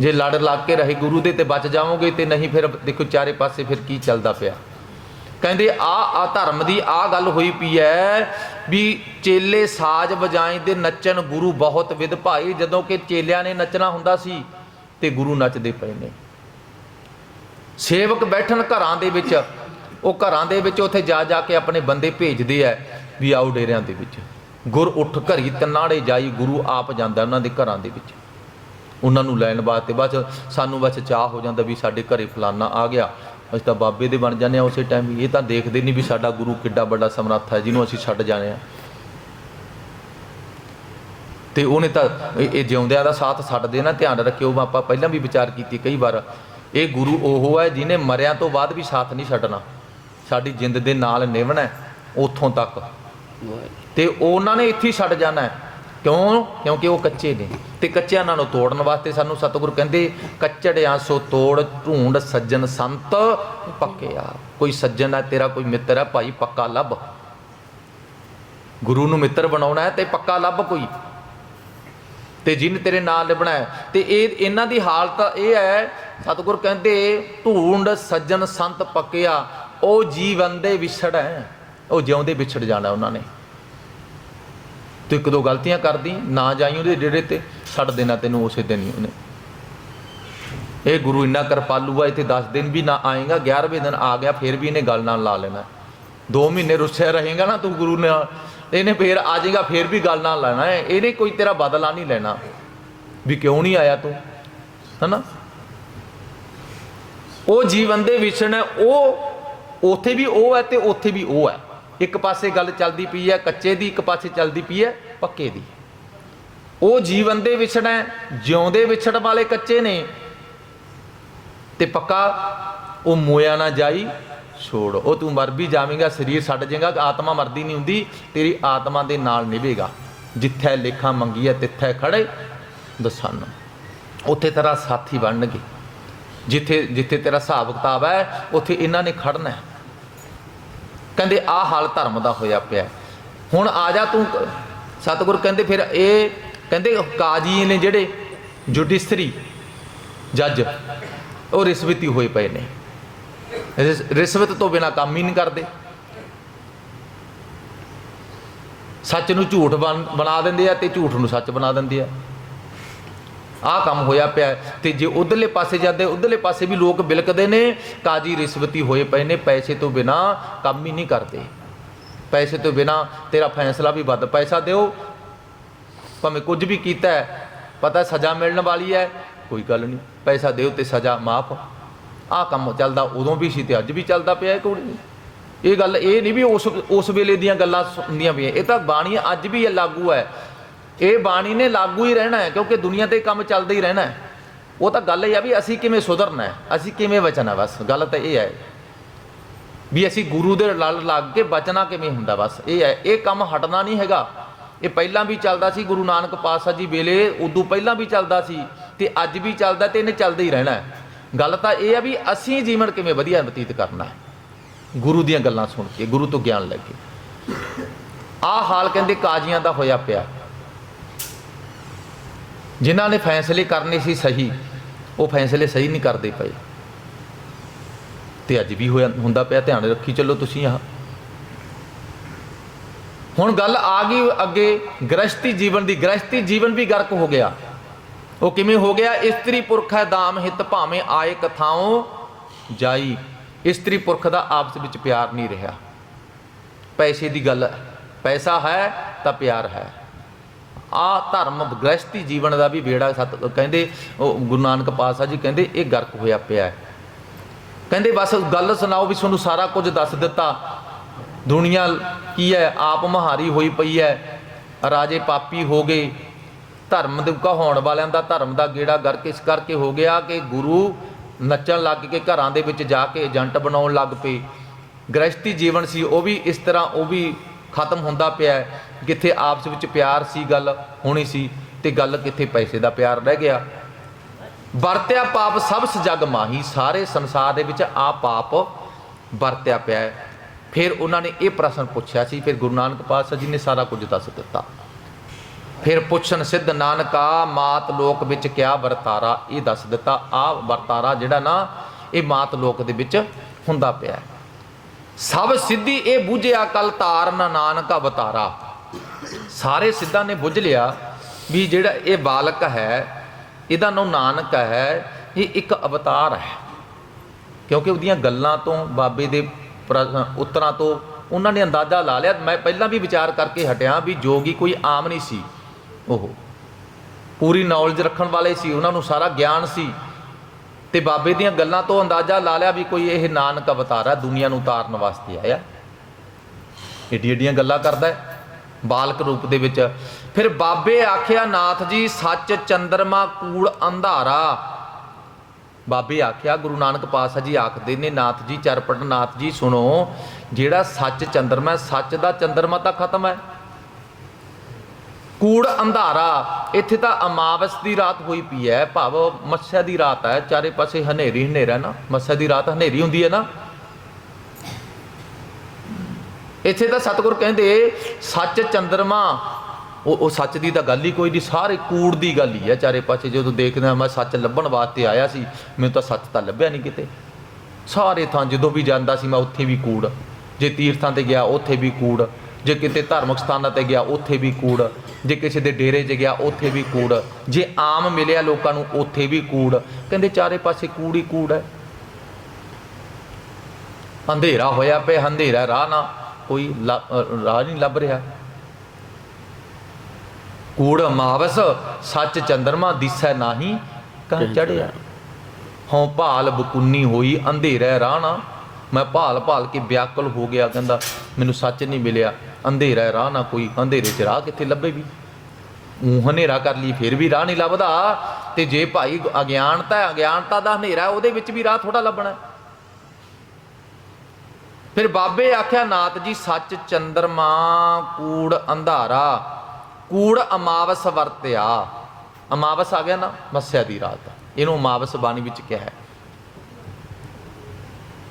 ਜੇ ਲੜ ਲੱਗ ਕੇ ਰਹੇ ਗੁਰੂ ਦੇ ਤੇ ਬਚ ਜਾਵੋਗੇ ਤੇ ਨਹੀਂ ਫਿਰ ਦੇਖੋ ਚਾਰੇ ਪਾਸੇ ਫਿਰ ਕੀ ਚੱਲਦਾ ਪਿਆ। ਕਹਿੰਦੇ ਆ ਆ ਧਰਮ ਦੀ ਆ ਗੱਲ ਹੋਈ ਪਈ ਐ ਵੀ ਚੇਲੇ ਸਾਜ਼ ਵਜਾਈਂਦੇ ਨੱਚਣ ਗੁਰੂ ਬਹੁਤ ਵਿਦ ਭਾਈ, ਜਦੋਂ ਕਿ ਚੇਲਿਆਂ ਨੇ ਨੱਚਣਾ ਹੁੰਦਾ ਸੀ ਤੇ ਗੁਰੂ ਨੱਚਦੇ ਪਏ ਨੇ। ਸੇਵਕ ਬੈਠਣ ਘਰਾਂ ਦੇ ਵਿੱਚ, ਉਹ ਘਰਾਂ ਦੇ ਵਿੱਚ ਉੱਥੇ ਜਾ ਜਾ ਕੇ ਆਪਣੇ ਬੰਦੇ ਭੇਜਦੇ ਐ ਵੀ ਆਓ ਡੇਰਿਆਂ ਦੇ ਵਿੱਚ। ਗੁਰ ਉੱਠ ਘਰੀ ਤਨਾੜੇ ਜਾਈ, ਗੁਰੂ ਆਪ ਜਾਂਦਾ ਉਹਨਾਂ ਦੇ ਘਰਾਂ ਦੇ ਵਿੱਚ। ਉਹਨਾਂ ਨੂੰ ਲੈਣ ਵਾਸਤੇ। ਬਸ ਸਾਨੂੰ ਬਸ ਚਾਹ ਹੋ ਜਾਂਦਾ ਵੀ ਸਾਡੇ ਘਰੇ ਫਲਾਨਾ ਆ ਗਿਆ। ਅਸੀਂ ਤਾਂ ਬਾਬੇ ਦੇ ਬਣ ਜਾਂਦੇ ਆ ਉਸੇ ਟਾਈਮ ਹੀ ਇਹ ਤਾਂ ਦੇਖਦੇ ਨਹੀਂ ਵੀ ਸਾਡਾ ਗੁਰੂ ਕਿੱਡਾ ਵੱਡਾ ਸਮਰੱਥ ਹੈ ਜਿਹਨੂੰ ਅਸੀਂ ਛੱਡ ਜਾਣੇ ਆ। ਤੇ ਉਹਨੇ ਤਾਂ ਇਹ ਜਿਉਂਦਿਆਂ ਦਾ ਸਾਥ ਛੱਡ ਦੇਣਾ ਧਿਆਨ ਰੱਖਿਓ ਆਪਾਂ ਪਹਿਲਾਂ ਵੀ ਵਿਚਾਰ ਕੀਤੀ ਕਈ ਵਾਰ। ਇਹ ਗੁਰੂ ਉਹ ਹੈ ਜਿਹਨੇ ਮਰਿਆਂ ਤੋਂ ਬਾਅਦ ਵੀ ਸਾਥ ਨਹੀਂ ਛੱਡਣਾ। ਸਾਡੀ ਜਿੰਦ ਦੇ ਨਾਲ ਨਿਭਣਾ ਉੱਥੋਂ ਤੱਕ। ਤੇ ਉਹਨਾਂ ਨੇ ਇੱਥੇ ਛੱਡ ਜਾਣਾ। ਕਿਉਂ? ਕਿਉਂਕਿ ਉਹ ਕੱਚੇ ਨੇ। ਤੇ ਕੱਚਿਆਂ ਨਾਲੋਂ ਤੋੜਨ ਵਾਸਤੇ ਸਾਨੂੰ ਸਤਿਗੁਰ ਕਹਿੰਦੇ ਕੱਚੜਿਆਂ ਸੋ ਤੋੜ, ਢੂੰਡ, ਸੱਜਣ, ਸੰਤ ਪੱਕਿਆ ਕੋਈ ਸੱਜਣ ਹੈ ਤੇਰਾ ਕੋਈ ਮਿੱਤਰ ਹੈ ਭਾਈ ਪੱਕਾ ਲੱਭ। ਗੁਰੂ ਨੂੰ ਮਿੱਤਰ ਬਣਾਉਣਾ ਹੈ ਤੇ ਪੱਕਾ ਲੱਭ ਕੋਈ। ਤੇ ਜਿਹਨੇ ਤੇਰੇ ਨਾਲ ਲਿਬਣਾ ਹੈ। ਤੇ ਇਹ, ਇਹਨਾਂ ਦੀ ਹਾਲਤ ਇਹ ਹੈ, ਸਤਿਗੁਰ ਕਹਿੰਦੇ, ਢੂੰਡ, ਸੱਜਣ, ਸੰਤ ਪੱਕਿਆ ਉਹ ਜੀਵਨ ਦੇ ਵਿਛੜ ਹੈ। ਉਹ ਜਿਉਂਦੇ ਵਿਛੜ ਜਾਣਾ ਉਹਨਾਂ ਨੇ। ਤੂੰ ਇੱਕ ਦੋ ਗਲਤੀਆਂ ਕਰਦੀ, ਨਾ ਜਾਈ ਉਹਦੇ ਡੇਰੇ ਤੇ, ਛੱਡ ਦੇਣਾ ਤੈਨੂੰ ਉਸੇ ਦਿਨ ਹੀ ਉਹਨੇ। ਇਹ ਗੁਰੂ ਇੰਨਾ ਕਿਰਪਾਲੂ ਆ, ਇੱਥੇ 10 ਦਿਨ ਵੀ ਨਾ ਆਏਗਾ 11ਵੇਂ ਦਿਨ ਆ ਗਿਆ, ਫਿਰ ਵੀ ਇਹਨੇ ਗੱਲ ਨਾਲ ਲਾ ਲੈਣਾ। 2 ਮਹੀਨੇ ਰੁੱਸਿਆ ਰਹੇਗਾ ਨਾ ਤੂੰ ਗੁਰੂ ਨਾਲ, ਇਹਨੇ ਫੇਰ ਆ ਜਾਏਗਾ, ਫਿਰ ਵੀ ਗੱਲ ਨਾਲ ਲੈਣਾ ਇਹਨੇ ਕੋਈ ਤੇਰਾ ਬਦਲਾ ਨਹੀਂ ਲੈਣਾ। ਵੀ ਕਿਉਂ ਨਹੀਂ ਆਇਆ ਤੂੰ? ਹਨਾ? ਉਹ ਜੀਵਨ ਦੇ ਵਿਛਣ ਹੈ ਉਹ, ਉਥੇ ਵੀ ਉਹ ਹੈ ਤੇ ਉਥੇ ਵੀ ਉਹ ਹੈ। ਇੱਕ ਪਾਸੇ ਗੱਲ ਚੱਲਦੀ ਪਈ ਹੈ, ਕੱਚੇ ਦੀ, ਇੱਕ ਪਾਸੇ ਚੱਲਦੀ ਪਈ ਹੈ, ਪੱਕੇ ਦੀ। ਉਹ ਜੀਵਨ ਦੇ ਵਿਛੜ ਹੈ ਜਿਉਂਦੇ ਵਿਛੜ ਵਾਲੇ ਕੱਚੇ ਨੇ। ਤੇ ਪੱਕਾ, ਉਹ ਮੋਇਆ ਨਾ ਜਾਈ, ਛੋੜ। ਉਹ ਤੂੰ ਮਰ ਵੀ ਜਾਵੇਂਗਾ, ਸਰੀਰ ਛੱਡ ਜਾਏਗਾ, ਆਤਮਾ ਮਰਦੀ ਨਹੀਂ ਹੁੰਦੀ, ਤੇਰੀ ਆਤਮਾ ਦੇ ਨਾਲ ਨਿਭੇਗਾ। ਜਿੱਥੇ ਲੇਖਾਂ ਮੰਗੀ ਹੈ, ਤਿੱਥੇ ਖੜੇ ਦਸਨ। ਉੱਥੇ ਤੇਰਾ ਸਾਥੀ ਬਣਨਗੇ। ਜਿੱਥੇ ਜਿੱਥੇ ਤੇਰਾ ਹਿਸਾਬ ਕਿਤਾਬ ਹੈ, ਉੱਥੇ ਇਹਨਾਂ ਨੇ ਖੜਨਾ ਹੈ। ਕਹਿੰਦੇ ਆ ਹਾਲ ਧਰਮ ਦਾ ਹੋਇਆ ਪਿਆ। ਹੁਣ ਆ ਜਾ ਤੂੰ, ਸਤਿਗੁਰ ਕਹਿੰਦੇ ਫਿਰ ਇਹ ਕਹਿੰਦੇ ਕਾਜੀ ਨੇ ਜਿਹੜੇ ਜੁਡੀਸ਼ਰੀ ਜੱਜ, ਉਹ ਰਿਸ਼ਵਤੀ ਹੋਏ ਪਏ ਨੇ। ਰਿਸ- ਰਿਸ਼ਵਤ ਤੋਂ ਬਿਨਾ ਕੰਮ ਹੀ ਨਹੀਂ ਕਰਦੇ। ਸੱਚ ਨੂੰ ਝੂਠ ਬਣ- ਬਣਾ ਦਿੰਦੇ ਆ ਤੇ ਝੂਠ ਨੂੰ ਸੱਚ ਬਣਾ ਦਿੰਦੇ ਆ। ਆਹ ਕੰਮ ਹੋਇਆ ਪਿਆ ਤੇ ਜੇ ਉਧਰਲੇ ਪਾਸੇ ਜਾਂਦੇ, ਉਧਰਲੇ ਪਾਸੇ ਵੀ ਲੋਕ ਬਿਲਕਦੇ ਨੇ, ਕਾਜੀ ਰਿਸ਼ਵਤੀ ਹੋਏ ਪਏ ਨੇ ਪੈਸੇ ਤੋਂ ਬਿਨਾ ਕੰਮ ਹੀ ਨਹੀਂ ਕਰਦੇ। ਪੈਸੇ ਤੋਂ ਬਿਨਾ ਤੇਰਾ ਫੈਸਲਾ ਵੀ ਵੱਧ ਪੈਸਾ ਦਿਓ। ਭਾਵੇਂ ਕੁਝ ਵੀ ਕੀਤਾ ਪਤਾ ਸਜ਼ਾ ਮਿਲਣ ਵਾਲੀ ਹੈ, ਕੋਈ ਗੱਲ ਨਹੀਂ, ਪੈਸਾ ਦਿਓ ਤੇ ਸਜ਼ਾ ਮਾਫ। ਆਹ ਕੰਮ ਚੱਲਦਾ, ਉਦੋਂ ਵੀ ਸੀ ਤੇ ਅੱਜ ਵੀ ਚੱਲਦਾ ਪਿਆ ਹੈ ਕੋਈ ਇਹ ਗੱਲ ਇਹ ਨਹੀਂ ਵੀ ਉਸ ਉਸ ਵੇਲੇ ਦੀਆਂ ਗੱਲਾਂ ਹੁੰਦੀਆਂ ਪਈਆਂ। ਇਹ ਤਾਂ ਬਾਣੀ ਅੱਜ ਵੀ ਲਾਗੂ ਹੈ। ਇਹ ਬਾਣੀ ਨੇ ਲਾਗੂ ਹੀ ਰਹਿਣਾ ਹੈ, ਕਿਉਂਕਿ ਦੁਨੀਆ ਤੇ ਕੰਮ ਚੱਲਦਾ ਹੀ ਰਹਿਣਾ ਹੈ। ਉਹ ਤਾਂ ਗੱਲ ਇਹ ਆ ਵੀ ਅਸੀਂ ਕਿਵੇਂ ਸੁਧਰਨਾ ਹੈ, ਅਸੀਂ ਕਿਵੇਂ ਬਚਣਾ, ਬਸ ਗੱਲ ਤਾਂ ਇਹ ਹੈ। ਵੀ ਅਸੀਂ ਗੁਰੂ ਦੇ ਲੜ ਲੱਗ ਕੇ ਬਚਣਾ ਕਿਵੇਂ ਹੁੰਦਾ, ਬਸ ਇਹ ਹੈ। ਇਹ ਕੰਮ ਹਟਣਾ ਨਹੀਂ ਹੈਗਾ। ਇਹ ਪਹਿਲਾਂ ਵੀ ਚੱਲਦਾ ਸੀ, ਗੁਰੂ ਨਾਨਕ ਪਾਤਸ਼ਾਹ ਜੀ ਵੇਲੇ, ਉਦੋਂ ਪਹਿਲਾਂ ਵੀ ਚੱਲਦਾ ਸੀ ਤੇ ਅੱਜ ਵੀ ਚੱਲਦਾ ਤੇ ਇਹਨੇ ਚੱਲਦਾ ਹੀ ਰਹਿਣਾ ਹੈ। ਗੱਲ ਤਾਂ ਇਹ ਆ ਵੀ ਅਸੀਂ ਜੀਵਨ ਕਿਵੇਂ ਵਧੀਆ ਬਤੀਤ ਕਰਨਾ ਹੈ। ਗੁਰੂ ਦੀਆਂ ਗੱਲਾਂ ਸੁਣ ਕੇ, ਗੁਰੂ ਤੋਂ ਗਿਆਨ ਲੈ ਕੇ। ਆਹ ਹਾਲ ਕਹਿੰਦੇ ਕਾਜ਼ੀਆਂ ਦਾ ਹੋਇਆ ਪਿਆ। ਜਿਨ੍ਹਾਂ ਨੇ ਫੈਸਲੇ ਕਰਨੇ ਸੀ ਸਹੀ, ਉਹ ਫੈਸਲੇ ਸਹੀ ਨਹੀਂ ਕਰਦੇ ਪਏ। ਤੇ ਅੱਜ ਵੀ ਹੋਇਆ, ਹੁੰਦਾ ਪਿਆ, ਧਿਆਨ ਰੱਖੀ ਚੱਲੋ ਤੁਸੀਂ ਆਹ। ਹੁਣ ਗੱਲ ਆ ਗਈ ਅੱਗੇ ਗ੍ਰਸਤੀ ਜੀਵਨ ਦੀ। ਗ੍ਰਸਤੀ ਜੀਵਨ ਵੀ ਗਰਕ ਹੋ ਗਿਆ। ਉਹ ਕਿਵੇਂ ਹੋ ਗਿਆ? ਇਸਤਰੀ ਪੁਰਖ ਹੈ ਦਾਮ ਹਿਤ ਭਾਵੇਂ ਆਏ ਕਥਾਓ ਜਾਈ। ਇਸਤਰੀ ਪੁਰਖ ਦਾ ਆਪਸ ਵਿੱਚ ਪਿਆਰ ਨਹੀਂ ਰਿਹਾ। ਪੈਸੇ ਦੀ ਗੱਲ ਪੈਸਾ ਹੈ ਤਾਂ ਪਿਆਰ ਹੈ। ਆ ਧਰਮ ਗ੍ਰਸਤੀ ਜੀਵਨ ਦਾ ਵੀ ਬੇੜਾ ਸਤ ਕਹਿੰਦੇ, ਉਹ ਗੁਰੂ ਨਾਨਕ ਪਾਤਸ਼ਾਹ ਜੀ ਕਹਿੰਦੇ, ਇਹ ਗਰਕ ਹੋਇਆ ਪਿਆ ਹੈ। ਕਹਿੰਦੇ, ਬਸ ਗੱਲ ਸੁਣਾਓ ਵੀ ਤੁਹਾਨੂੰ ਸਾਰਾ ਕੁਝ ਦੱਸ ਦਿੱਤਾ। ਦੁਨੀਆ ਕੀ ਹੈ? ਆਪ ਮਹਾਰੀ ਹੋਈ ਪਈ ਹੈ। ਰਾਜੇ ਪਾਪੀ ਹੋ ਗਏ। ਧਰਮ ਦੇ ਕਹਾਉਣ ਵਾਲਿਆਂ ਦਾ ਧਰਮ ਦਾ ਗੇੜਾ ਗਰਕ ਇਸ ਕਰਕੇ ਹੋ ਗਿਆ ਕਿ ਗੁਰੂ ਨੱਚਣ ਲੱਗ ਕੇ ਘਰਾਂ ਦੇ ਵਿੱਚ ਜਾ ਕੇ ਏਜੰਟ ਬਣਾਉਣ ਲੱਗ ਪਏ। ਗ੍ਰਸਤੀ ਜੀਵਨ ਸੀ, ਉਹ ਵੀ ਇਸ ਤਰ੍ਹਾਂ ਉਹ ਵੀ ਖਤਮ ਹੁੰਦਾ ਪਿਆ ਹੈ। ਕਿੱਥੇ ਆਪਸ ਵਿੱਚ ਪਿਆਰ ਸੀ, ਗੱਲ ਹੋਣੀ ਸੀ ਤੇ ਗੱਲ ਕਿੱਥੇ ਪੈਸੇ ਦਾ ਪਿਆਰ ਰਹਿ ਗਿਆ। ਵਰਤਿਆ ਪਾਪ ਸਭ ਜਗ ਮਾਹੀ, ਸਾਰੇ ਸੰਸਾਰ ਦੇ ਵਿੱਚ ਆ ਪਾਪ ਵਰਤਿਆ ਪਿਆ ਹੈ। ਫਿਰ ਉਹਨਾਂ ਨੇ ਇਹ ਪ੍ਰਸ਼ਨ ਪੁੱਛਿਆ ਸੀ, ਫਿਰ ਗੁਰੂ ਨਾਨਕ ਪਾਤਸ਼ਾਹ ਜੀ ਨੇ ਸਾਰਾ ਕੁਝ ਦੱਸ ਦਿੱਤਾ। ਫਿਰ ਪੁੱਛਣ ਸਿੱਧ ਨਾਨਕਾ, ਮਾਤ ਲੋਕ ਵਿੱਚ ਕਿਆ ਵਰਤਾਰਾ? ਇਹ ਦੱਸ ਦਿੱਤਾ, ਆ ਵਰਤਾਰਾ ਜਿਹੜਾ ਨਾ, ਇਹ ਮਾਤ ਲੋਕ ਦੇ ਵਿੱਚ ਹੁੰਦਾ ਪਿਆ ਸਭ ਸਿੱਧੀ ਇਹ ਬੂਝਿਆ, ਕਲ ਤਾਰਨ ਨਾਨਕਾ ਅਵਤਾਰਾ ਸਾਰੇ ਸਿੱਧਾਂ ਨੇ ਬੁੱਝ ਲਿਆ ਵੀ ਜਿਹੜਾ ਇਹ ਬਾਲਕ ਹੈ, ਇਹਦਾ ਨਾਮ ਨਾਨਕ ਹੈ, ਇਹ ਇੱਕ ਅਵਤਾਰ ਹੈ। ਕਿਉਂਕਿ ਉਹਦੀਆਂ ਗੱਲਾਂ ਤੋਂ, ਬਾਬੇ ਦੇ ਪ੍ਰ- ਉੱਤਰਾਂ ਤੋਂ ਉਹਨਾਂ ਨੇ ਅੰਦਾਜ਼ਾ ਲਾ ਲਿਆ। ਮੈਂ ਪਹਿਲਾਂ ਵੀ ਵਿਚਾਰ ਕਰਕੇ ਹਟਿਆ ਵੀ ਜੋਗੀ ਕੋਈ ਆਮ ਨਹੀਂ ਸੀ ਉਹ। ਪੂਰੀ ਨੌਲੇਜ ਰੱਖਣ ਵਾਲੇ ਸੀ, ਉਹਨਾਂ ਨੂੰ ਸਾਰਾ ਗਿਆਨ ਸੀ। ਤੇ ਬਾਬੇ ਦੀਆਂ ਗੱਲਾਂ ਤੋਂ ਅੰਦਾਜ਼ਾ ਲਾ ਲਿਆ ਵੀ ਕੋਈ ਇਹ ਨਾਨਕ ਅਵਤਾਰ ਹੈ, ਦੁਨੀਆ ਨੂੰ ਉਤਾਰਨ ਵਾਸਤੇ ਆਇਆ। ਏਡੀ ਏਡੀਆਂ ਗੱਲਾਂ ਕਰਦਾ ਹੈ। ਬਾਲਕ ਰੂਪ ਦੇ ਵਿੱਚ। ਫਿਰ ਬਾਬੇ ਆਖਿਆ, ਨਾਥ ਜੀ, ਸੱਚ ਚੰਦਰਮਾ ਕੂੜ ਅੰਧਾਰਾ। ਬਾਬੇ ਆਖਿਆ, ਗੁਰੂ ਨਾਨਕ ਪਾਤਸ਼ਾਹ ਜੀ ਆਖਦੇ ਨੇ, ਨਾਥ ਜੀ, ਚਰਪਟ ਨਾਥ ਜੀ, ਸੁਣੋ, ਜਿਹੜਾ ਸੱਚ ਚੰਦਰਮਾ ਸੱਚ ਦਾ ਚੰਦਰਮਾ ਤਾਂ ਖਤਮ ਹੈ। ਕੂੜ ਅੰਧਾਰਾ, ਇੱਥੇ ਤਾਂ ਅਮਾਵਸ ਦੀ ਰਾਤ ਹੋਈ ਪਈ ਹੈ, ਭਾਵ ਮੱਸਿਆ ਦੀ ਰਾਤ ਹੈ, ਚਾਰੇ ਪਾਸੇ ਹਨੇਰੀ ਹਨੇਰਾ ਨਾ, ਮੱਸਿਆ ਦੀ ਰਾਤ ਹਨੇਰੀ ਹੁੰਦੀ ਹੈ ਨਾ। ਇੱਥੇ ਤਾਂ ਸਤਿਗੁਰ ਕਹਿੰਦੇ, ਸੱਚ ਚੰਦਰਮਾ। ਉਹ ਉਹ ਸੱਚ ਦੀ ਤਾਂ ਗੱਲ ਹੀ ਕੋਈ ਨਹੀਂ, ਸਾਰੇ ਕੂੜ ਦੀ ਗੱਲ ਹੀ ਹੈ ਚਾਰੇ ਪਾਸੇ। ਜਦੋਂ ਦੇਖਦਾ ਮੈਂ ਸੱਚ ਲੱਭਣ ਵਾਸਤੇ ਆਇਆ ਸੀ, ਮੈਨੂੰ ਤਾਂ ਸੱਚ ਤਾਂ ਲੱਭਿਆ ਨਹੀਂ ਕਿਤੇ। ਸਾਰੇ ਥਾਂ ਜਦੋਂ ਵੀ ਜਾਂਦਾ ਸੀ, ਮੈਂ ਉੱਥੇ ਵੀ ਕੂੜ। ਜੇ ਤੀਰਥਾਂ ਤੇ ਗਿਆ, ਉੱਥੇ ਵੀ ਕੂੜ। ਜੇ ਕਿਤੇ ਧਾਰਮਿਕ ਸਥਾਨਾਂ ਤੇ ਗਿਆ, ਉੱਥੇ ਵੀ ਕੂੜ। ਜੇ ਕਿਸੇ ਦੇ ਡੇਰੇ 'ਚ ਗਿਆ, ਉੱਥੇ ਵੀ ਕੂੜ। ਜੇ ਆਮ ਮਿਲਿਆ ਲੋਕਾਂ ਨੂੰ, ਉੱਥੇ ਵੀ ਕੂੜ। ਕਹਿੰਦੇ ਚਾਰੇ ਪਾਸੇ ਕੂੜ ਹੀ ਕੂੜ ਹੈ। ਅੰਧੇਰਾ ਹੋਇਆ ਪਿਆ, ਅੰਧੇਰਾ ਰਾਹ ਨਾ। ਕੋਈ ਰਾਹ ਨਹੀਂ ਲੱਭ ਰਿਹਾ। ਕੂੜ ਮਾਵਸ ਸੱਚ ਚੰਦਰਮਾ ਦਿਸੈ ਨਾਹੀ ਕਹ ਚੜਿਆ ਹਉ ਭਾਲ ਬਕੁੰਨੀ ਹੋਈ ਅੰਧੇਰਾ ਰਾਹ ਨਾ ਮੈਂ ਭਾਲ ਭਾਲ ਕੇ ਵਿਆਕਲ ਹੋ ਗਿਆ ਕਹਿੰਦਾ ਮੈਨੂੰ ਸੱਚ ਨਹੀਂ ਮਿਲਿਆ। ਅੰਧੇਰਾ ਰਾਹ ਨਾ ਕੋਈ ਅੰਧੇਰੇ 'ਚ ਰਾਹ ਕਿੱਥੇ ਲੱਭੇ ਵੀ ਊਂ ਹਨੇਰਾ ਕਰ ਲਈ ਫਿਰ ਵੀ ਰਾਹ ਨਹੀਂ ਲੱਭਦਾ। ਤੇ ਜੇ ਭਾਈ ਅਗਿਆਨਤਾ ਹੈ, ਅਗਿਆਨਤਾ ਦਾ ਹਨੇਰਾ ਉਹਦੇ ਵਿੱਚ ਵੀ ਰਾਹ ਥੋੜਾ ਲੱਭਣਾ। ਫਿਰ ਬਾਬੇ ਆਖਿਆ, ਨਾਥ ਜੀ, ਸੱਚ ਚੰਦਰਮਾ ਕੂੜ ਅੰਧਾਰਾ, ਕੂੜ ਅਮਾਵਸ ਵਰਤਿਆ। ਅਮਾਵਸ ਆ ਗਿਆ ਨਾ, ਮੱਸਿਆ ਦੀ ਰਾਤ ਇਹਨੂੰ ਅਮਾਵਸ ਬਾਣੀ ਵਿੱਚ ਕਿਹਾ ਹੈ।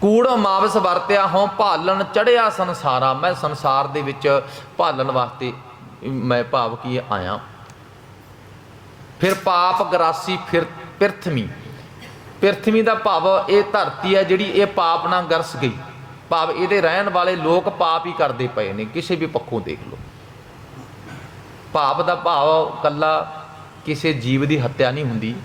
ਕੂੜ ਅਮਾਵਸ ਵਰਤਿਆ ਹੋਂ, ਭਾਲਣ ਚੜਿਆ ਸੰਸਾਰਾ। ਮੈਂ ਸੰਸਾਰ ਦੇ ਵਿੱਚ ਭਾਲਣ ਵਾਸਤੇ ਮੈਂ ਭਾਵ ਕੀ ਆਇਆ। ਫਿਰ ਪਾਪ ਗਰਾਸੀ ਫਿਰ ਪਿਰਥਮੀ। ਪਿਰਥਵੀ ਦਾ ਭਾਵ ਇਹ ਧਰਤੀ ਹੈ ਜਿਹੜੀ ਇਹ ਪਾਪ ਨਾਲ ਗਰਸ ਗਈ। ਭਾਵ ਇਹਦੇ ਰਹਿਣ ਵਾਲੇ ਲੋਕ ਪਾਪ ਹੀ ਕਰਦੇ ਪਏ ਨੇ, ਕਿਸੇ ਵੀ ਪੱਖੋਂ ਦੇਖ ਲਓ। ਪਾਪ ਦਾ ਭਾਵ ਕੱਲਾ ਕਿਸੇ ਜੀਵ ਦੀ ਹੱਤਿਆ ਨਹੀਂ ਹੁੰਦੀ।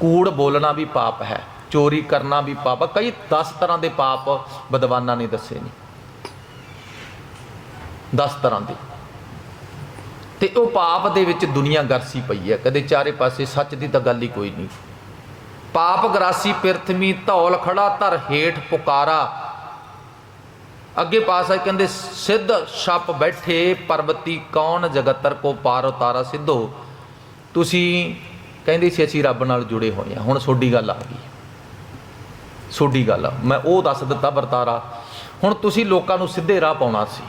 ਕੂੜ ਬੋਲਣਾ ਵੀ ਪਾਪ ਹੈ, ਚੋਰੀ ਕਰਨਾ ਵੀ ਪਾਪ ਹੈ, ਕਈ 10 ਤਰ੍ਹਾਂ ਦੇ ਪਾਪ ਵਿਦਵਾਨਾਂ ਨੇ ਦੱਸੇ ਨੇ। 10 ਤਰ੍ਹਾਂ ਦੇ। ਤੇ ਉਹ ਪਾਪ ਦੇ ਵਿੱਚ ਦੁਨੀਆ ਗਰਸੀ ਪਈ ਹੈ, ਕਦੇ ਚਾਰੇ ਪਾਸੇ ਸੱਚ ਦੀ ਤਾਂ ਗੱਲ ਹੀ ਕੋਈ ਨਹੀਂ। ਪਾਪ ਗਰਾਸੀ ਪਿਰਥਮੀ ਧੌਲ ਖੜਾ ਧਰ ਹੇਠ ਪੁਕਾਰਾ ਅੱਗੇ ਪਾਸਾ ਕਹਿੰਦੇ, ਸਿੱਧ ਛੱਪ ਬੈਠੇ ਪਰਬਤੀ ਕੌਣ ਜਗਤਰ ਕੋ ਪਾਰ ਉਤਾਰਾ ਸਿੱਧੋ? ਤੁਸੀਂ ਕਹਿੰਦੇ ਸੀ ਅਸੀਂ ਰੱਬ ਨਾਲ ਜੁੜੇ ਹੋਏ ਹਾਂ। ਹੁਣ ਸੋਡੀ ਗੱਲ ਆ ਗਈ। ਸੋਡੀ ਗੱਲ ਆ। ਮੈਂ ਉਹ ਦੱਸ ਦਿੱਤਾ ਵਰਤਾਰਾ। ਹੁਣ ਤੁਸੀਂ ਲੋਕਾਂ ਨੂੰ ਸਿੱਧੇ ਰਾਹ ਪਾਉਣਾ ਸੀ।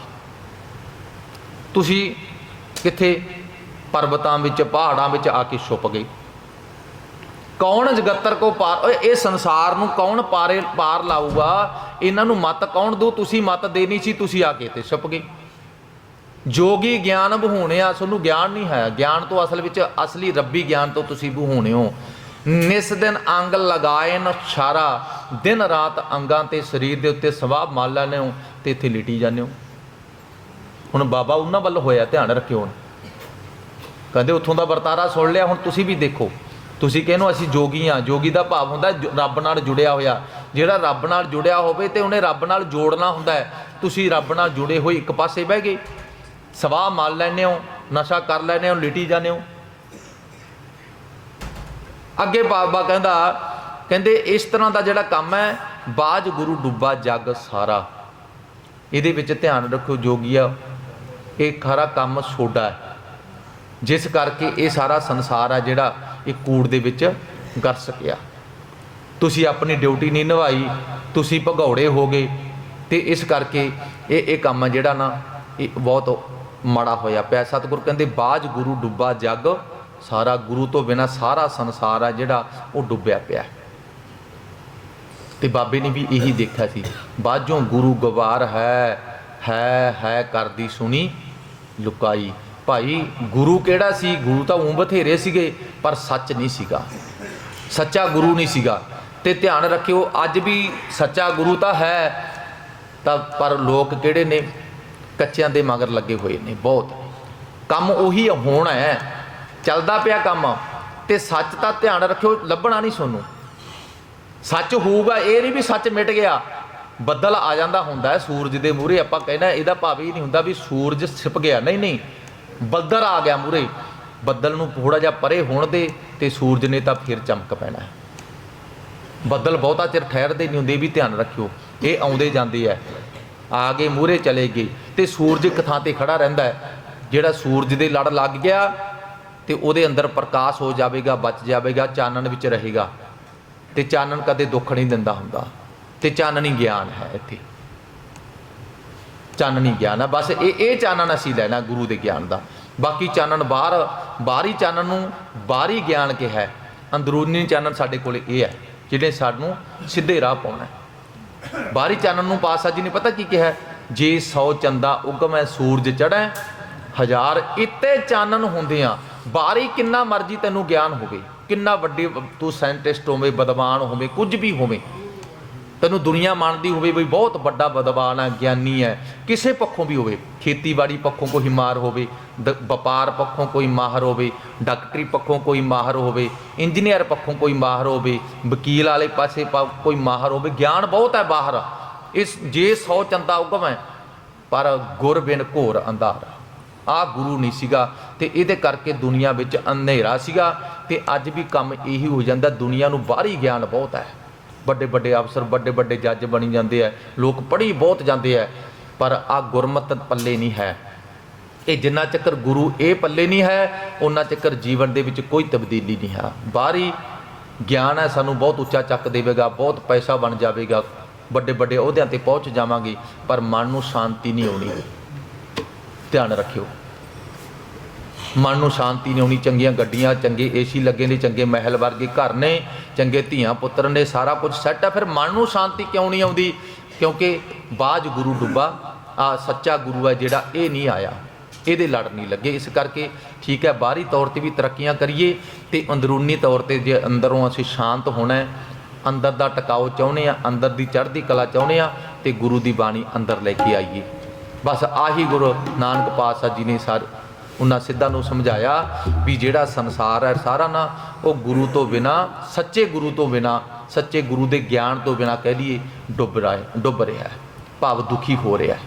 ਤੁਸੀਂ ਕਿੱਥੇ ਪਰਬਤਾਂ ਵਿੱਚ, ਪਹਾੜਾਂ ਵਿੱਚ ਆ ਕੇ ਛੁਪ ਗਏ। ਕੌਣ ਜਗਤਰ ਕੋ ਪਾਰ? ਇਹ ਸੰਸਾਰ ਨੂੰ ਕੌਣ ਪਾਰੇ, ਪਾਰ ਲਾਊਗਾ? ਇਹਨਾਂ ਨੂੰ ਮਤ ਕੌਣ ਦੂ ਤੁਸੀਂ ਮਤ ਦੇਣੀ ਸੀ, ਤੁਸੀਂ ਆ ਕੇ ਤੇ ਛੁਪ ਗਏ। ਜੋਗੀ ਗਿਆਨ ਬਹੂਣਿਆ ਤੁਹਾਨੂੰ ਗਿਆਨ ਨਹੀਂ ਹੈ। ਗਿਆਨ ਤੋਂ ਅਸਲ ਵਿੱਚ ਅਸਲੀ ਰੱਬੀ ਗਿਆਨ ਤੋਂ ਤੁਸੀਂ ਬਹੂਣੇ ਹੋ। ਨਿਸ ਦਿਨ ਅੰਗ ਲਗਾਏ ਨ ਛਾਰਾ, ਦਿਨ ਰਾਤ ਅੰਗਾਂ ਤੇ ਸਰੀਰ ਦੇ ਉੱਤੇ ਸਵਾਬ ਮਾਲ ਲੈਂਦੇ ਹੋ ਤੇ ਇੱਥੇ ਲਿਟੀ ਜਾਂਦੇ ਹੋ। ਹੁਣ ਬਾਬਾ ਉਹਨਾਂ ਵੱਲ ਹੋਇਆ, ਧਿਆਨ ਰੱਖਿਓ ਕਹਿੰਦੇ ਉੱਥੋਂ ਦਾ ਵਰਤਾਰਾ ਸੁਣ ਲਿਆ, ਹੁਣ ਤੁਸੀਂ ਵੀ ਦੇਖੋ। ਤੁਸੀਂ ਕਹਿੰਨੋ ਅਸੀਂ ਜੋਗੀ ਆ? ਜੋਗੀ ਦਾ ਭਾਵ ਹੁੰਦਾ ਜੋ- ਰੱਬ ਨਾਲ ਜੁੜਿਆ ਹੋਇਆ। ਜਿਹੜਾ ਰੱਬ ਨਾਲ ਜੁੜਿਆ ਹੋਵੇ ਤੇ ਉਹਨੇ ਰੱਬ ਨਾਲ ਜੋੜਨਾ ਹੁੰਦਾ ਹੈ। ਤੁਸੀਂ ਰੱਬ ਨਾਲ ਜੁੜੇ ਹੋਏ ਇੱਕ ਪਾਸੇ ਬਹਿ ਗਏ। ਸਵਾਹ ਮੰਨ ਲੈਂਦੇ ਹੋ, ਨਸ਼ਾ ਕਰ ਲੈਂਦੇ ਹੋ, ਲਿਟੀ ਜਾਂਦੇ ਹੋ। ਅੱਗੇ ਬਾਬਾ ਕਹਿੰਦਾ, ਕਹਿੰਦੇ ਇਸ ਤਰ੍ਹਾਂ ਦਾ ਜਿਹੜਾ ਕੰਮ ਹੈ, ਬਾਜ ਗੁਰੂ ਡੁੱਬਾ ਜੱਗ ਸਾਰਾ। ਇਹਦੇ ਵਿੱਚ ਧਿਆਨ ਰੱਖੋ ਜੋਗੀਆ, ਇਹ ਖਾਰਾ ਕੰਮ ਛੋਡਾ ਹੈ। ਜਿਸ ਕਰਕੇ ਇਹ ਸਾਰਾ ਸੰਸਾਰ ਆ ਜਿਹੜਾ ਇਹ ਕੂੜ ਦੇ ਵਿੱਚ ਗਰ ਸਕਿਆ। ਤੁਸੀਂ ਆਪਣੀ ਡਿਊਟੀ ਨਹੀਂ ਨਿਭਾਈ, ਤੁਸੀਂ ਭਗੌੜੇ ਹੋ ਗਏ ਤੇ ਇਸ ਕਰਕੇ ਇਹ ਇਹ ਕੰਮ ਜਿਹੜਾ ਨਾ, ਇਹ ਬਹੁਤ ਮਾੜਾ ਹੋਇਆ ਪਿਆ। ਸਤਿਗੁਰ ਕਹਿੰਦੇ, ਬਾਜ ਗੁਰੂ ਡੁੱਬਾ ਜੱਗ, ਸਾਰਾ ਗੁਰੂ ਤੋਂ ਬਿਨਾ ਸਾਰਾ ਸੰਸਾਰ ਆ ਜਿਹੜਾ ਉਹ ਡੁੱਬਿਆ ਪਿਆ। ਹੈ। ਤੇ ਬਾਬੇ ਨੇ ਵੀ ਇਹੀ ਦੇਖਿਆ ਸੀ, ਬਾਝੋਂ ਗੁਰੂ ਗਵਾਰ ਹੈ ਹੈ ਹੈ ਕਰਦੀ ਸੁਣੀ ਲੁਕਾਈ। ਭਾਈ, ਗੁਰੂ ਕਿਹੜਾ ਸੀ? ਗੁਰੂ ਤਾਂ ਉਂ ਬਥੇਰੇ ਸੀਗੇ, ਪਰ ਸੱਚ ਨਹੀਂ ਸੀਗਾ। ਸੱਚਾ ਗੁਰੂ ਨਹੀਂ ਸੀਗਾ। ਤੇ ਧਿਆਨ ਰੱਖਿਓ, ਅੱਜ ਵੀ ਸੱਚਾ ਗੁਰੂ ਤਾਂ ਹੈ, ਤਾਂ ਪਰ ਲੋਕ ਕਿਹੜੇ ਨੇ? ਕੱਚਿਆਂ ਦੇ ਮਗਰ ਲੱਗੇ ਹੋਏ ਨੇ, ਬਹੁਤ। ਕੰਮ ਉਹੀ ਹੋਣਾ ਹੈ। ਚੱਲਦਾ ਪਿਆ ਕੰਮ। ਤੇ ਸੱਚ ਤਾਂ ਧਿਆਨ ਰੱਖਿਓ, ਲੱਭਣਾ ਨਹੀਂ ਸੋਨੂੰ ਸੱਚ ਹੋਊਗਾ, ਇਹ ਨਹੀਂ ਵੀ ਸੱਚ ਮਿਟ ਗਿਆ। ਬੱਦਲ ਆ ਜਾਂਦਾ ਹੁੰਦਾ ਹੈ, ਸੂਰਜ ਦੇ ਮੂਹਰੇ ਆਪਾਂ ਕਹਿੰਦਾ ਇਹਦਾ ਭਾਵ ਇਹ ਨਹੀਂ ਹੁੰਦਾ ਵੀ ਸੂਰਜ ਛਿਪ ਗਿਆ। ਨਹੀਂ ਨਹੀਂ। ਬੱਦਲ ਆ ਗਿਆ ਮੂਹਰੇ। ਬੱਦਲ ਨੂੰ ਥੋੜਾ ਜਿਹਾ ਪਰੇ ਹੋਣ ਦੇ ਤੇ ਸੂਰਜ ਨੇ ਤਾਂ ਫਿਰ ਚਮਕ ਪੈਣਾ ਹੈ। ਬੱਦਲ ਬਹੁਤਾ ਚਿਰ ਠਹਿਰਦੇ ਨਹੀਂ ਹੁੰਦੇ, ਇਹ ਵੀ ਧਿਆਨ ਰੱਖਿਓ। ਇਹ ਆਉਂਦੇ ਜਾਂਦੇ ਐ ਆ ਗਏ, ਮੂਹਰੇ ਚਲੇ ਗਏ। ਤੇ ਸੂਰਜ ਇੱਕ ਥਾਂ ਤੇ ਖੜਾ ਰਹਿੰਦਾ ਹੈ। ਜਿਹੜਾ ਸੂਰਜ ਦੇ ਲੜ ਲੱਗ ਗਿਆ ਤੇ ਉਹਦੇ ਅੰਦਰ ਪ੍ਰਕਾਸ਼ ਹੋ ਜਾਵੇਗਾ, ਬਚ ਜਾਵੇਗਾ, ਚਾਨਣ ਵਿੱਚ ਰਹੇਗਾ। ਤੇ ਚਾਨਣ ਕਦੇ ਦੁੱਖ ਨਹੀਂ ਦਿੰਦਾ ਹੁੰਦਾ। ਤੇ ਚਾਨਣੀ ਗਿਆਨ ਹੈ ਇੱਥੇ। ਚਾਨਣੀ ਗਿਆਨ ਹੈ ਬਸ ਇਹ ਇਹ ਚਾਨਣ ਅਸੀਂ ਲੈਣਾ ਗੁਰੂ ਦੇ ਗਿਆਨ ਦਾ। ਬਾਕੀ ਚਾਨਣ ਬਾਹਰ ਬਾਹਰੀ ਚਾਨਣ ਨੂੰ ਬਾਹਰੀ ਗਿਆਨ ਕਿਹਾ ਅੰਦਰੂਨੀ ਚਾਨਣ ਸਾਡੇ ਕੋਲ ਇਹ ਹੈ ਜਿਹੜੇ ਸਾਨੂੰ ਸਿੱਧੇ ਰਾਹ ਪਾਉਣਾ ਬਾਹਰੀ ਚਾਨਣ ਨੂੰ ਪਾਸਾ ਜੀ ਨੇ ਪਤਾ ਕੀ ਕਿਹਾ ਜੇ 100 ਚੰਦਾ ਉਗਮੈ ਸੂਰਜ ਚੜ੍ਹੈ, ਹਜ਼ਾਰ ਇੱਤੇ ਚਾਨਣ ਹੁੰਦੇ ਆ। ਬਾਹਰੀ ਕਿੰਨਾ ਮਰਜ਼ੀ ਤੈਨੂੰ ਗਿਆਨ ਹੋਵੇ, ਕਿੰਨਾ ਵੱਡੀ ਤੂੰ ਸਾਇੰਟਿਸਟ ਹੋਵੇਂ ਬਦਵਾਨ ਹੋਵੇਂ, ਕੁਝ ਵੀ ਹੋਵੇਂ ਤੈਨੂੰ ਦੁਨੀਆ ਮੰਨਦੀ ਹੋਵੇ ਵੀ ਬਹੁਤ ਵੱਡਾ ਵਿਦਵਾਨ ਹੈ ਗਿਆਨੀ ਹੈ। ਕਿਸੇ ਪੱਖੋਂ ਵੀ ਹੋਵੇ, ਖੇਤੀਬਾੜੀ ਪੱਖੋਂ ਕੋਈ ਮਾਹਰ ਹੋਵੇ, ਦ- ਵਪਾਰ ਪੱਖੋਂ ਕੋਈ ਮਾਹਰ ਹੋਵੇ, ਡਾਕਟਰੀ ਪੱਖੋਂ ਕੋਈ ਮਾਹਰ ਹੋਵੇ, ਇੰਜੀਨੀਅਰ ਪੱਖੋਂ ਕੋਈ ਮਾਹਰ ਹੋਵੇ, ਵਕੀਲ ਵਾਲੇ ਪਾਸੇ ਪਾ- ਕੋਈ ਮਾਹਰ ਹੋਵੇ, ਗਿਆਨ ਬਹੁਤ ਹੈ ਬਾਹਰ। ਇਸ, ਜੇ 100 ਚੰਦਾ ਉਗਮ ਹੈ ਪਰ ਗੁਰ ਬਿਨ ਘੋਰ ਅੰਧਾਰ। ਆ ਗੁਰੂ ਨਹੀਂ ਸੀਗਾ ਤੇ ਇਹਦੇ ਕਰਕੇ ਦੁਨੀਆ ਵਿੱਚ ਅੰਧੇਰਾ ਸੀਗਾ ਤੇ ਅੱਜ ਵੀ ਕੰਮ ਇਹੀ ਹੋ ਜਾਂਦਾ, ਦੁਨੀਆ ਨੂੰ ਬਾਹਰੀ ਗਿਆਨ ਬਹੁਤ ਹੈ। ਵੱਡੇ ਵੱਡੇ ਅਫਸਰ ਵੱਡੇ ਵੱਡੇ ਜੱਜ ਬਣੀ ਜਾਂਦੇ ਆ। ਲੋਕ ਪੜ੍ਹੀ ਬਹੁਤ ਜਾਂਦੇ ਆ। ਪਰ ਆ ਗੁਰਮਤ ਪੱਲੇ ਨਹੀਂ ਹੈ। ਇਹ ਜਿੰਨਾ ਚੱਕਰ ਗੁਰੂ ਇਹ ਪੱਲੇ ਨਹੀਂ ਹੈ ਉਹਨਾਂ ਚੱਕਰ ਜੀਵਨ ਦੇ ਵਿੱਚ ਕੋਈ ਤਬਦੀਲੀ ਨਹੀਂ ਹੈ। ਬਾਹਰੀ ਗਿਆਨ ਹੈ, ਸਾਨੂੰ ਬਹੁਤ ਉੱਚਾ ਚੱਕ ਦੇਵੇਗਾ, ਬਹੁਤ ਪੈਸਾ ਬਣ ਜਾਵੇਗਾ। ਵੱਡੇ ਵੱਡੇ ਅਹੁਦਿਆਂ ਤੇ ਪਹੁੰਚ ਜਾਵਾਂਗੇ, ਪਰ ਮਨ ਨੂੰ ਸ਼ਾਂਤੀ ਨਹੀਂ ਆਉਣੀ। ਧਿਆਨ ਰੱਖਿਓ। ਮਨ ਨੂੰ ਸ਼ਾਂਤੀ ਨਹੀਂ ਆਉਣੀ ਚੰਗੀਆਂ ਗੱਡੀਆਂ, ਚੰਗੇ ਏਸੀ ਲੱਗੇ ਨੇ, ਚੰਗੇ ਮਹਿਲ ਵਰਗੇ ਘਰ ਨੇ, ਚੰਗੇ ਧੀਆਂ ਪੁੱਤਰ ਨੇ, ਸਾਰਾ ਕੁਝ ਸੈੱਟ ਆ। ਫਿਰ ਮਨ ਨੂੰ ਸ਼ਾਂਤੀ ਕਿਉਂ ਨਹੀਂ ਆਉਂਦੀ? ਕਿਉਂਕਿ ਬਾਜ ਗੁਰੂ ਡੁੱਬਾ, ਆ ਸੱਚਾ ਗੁਰੂ ਹੈ ਜਿਹੜਾ ਇਹ ਨਹੀਂ ਆਇਆ। ਇਹਦੇ ਲੜ ਨਹੀਂ ਲੱਗੇ। ਇਸ ਕਰਕੇ ਠੀਕ ਹੈ, ਬਾਹਰੀ ਤੌਰ ਤੇ ਵੀ ਤਰੱਕੀਆਂ ਕਰੀਏ ਤੇ ਅੰਦਰੂਨੀ ਤੌਰ ਤੇ ਜੇ ਅੰਦਰੋਂ ਅਸੀਂ ਸ਼ਾਂਤ ਹੋਣਾ ਅੰਦਰ ਦਾ ਟਿਕਾਓ ਚਾਹੁੰਦੇ ਆ ਅੰਦਰ ਦੀ ਚੜ੍ਹਦੀ ਕਲਾ ਚਾਹੁੰਦੇ ਆ ਤੇ ਗੁਰੂ ਦੀ ਬਾਣੀ ਅੰਦਰ ਲੈ ਕੇ ਆਈਏ। ਬਸ ਆਹੀ ਗੁਰੂ ਨਾਨਕ ਪਾਤਸ਼ਾਹ ਜੀ ਨੇ ਸਾਰੇ ਉਹਨਾਂ ਸਿੱਧਾਂ ਨੂੰ ਸਮਝਾਇਆ ਵੀ ਜਿਹੜਾ ਸੰਸਾਰ ਹੈ ਸਾਰਾ ਨਾ ਉਹ ਗੁਰੂ ਤੋਂ ਬਿਨਾ, ਸੱਚੇ ਗੁਰੂ ਤੋਂ ਬਿਨਾ, ਸੱਚੇ ਗੁਰੂ ਦੇ ਗਿਆਨ ਤੋਂ ਬਿਨਾ ਕਹਿ ਲਈਏ ਡੁੱਬ ਰਿਹਾ ਹੈ, ਡੁੱਬ ਰਿਹਾ ਹੈ, ਭਾਵ ਦੁਖੀ ਹੋ ਰਿਹਾ ਹੈ।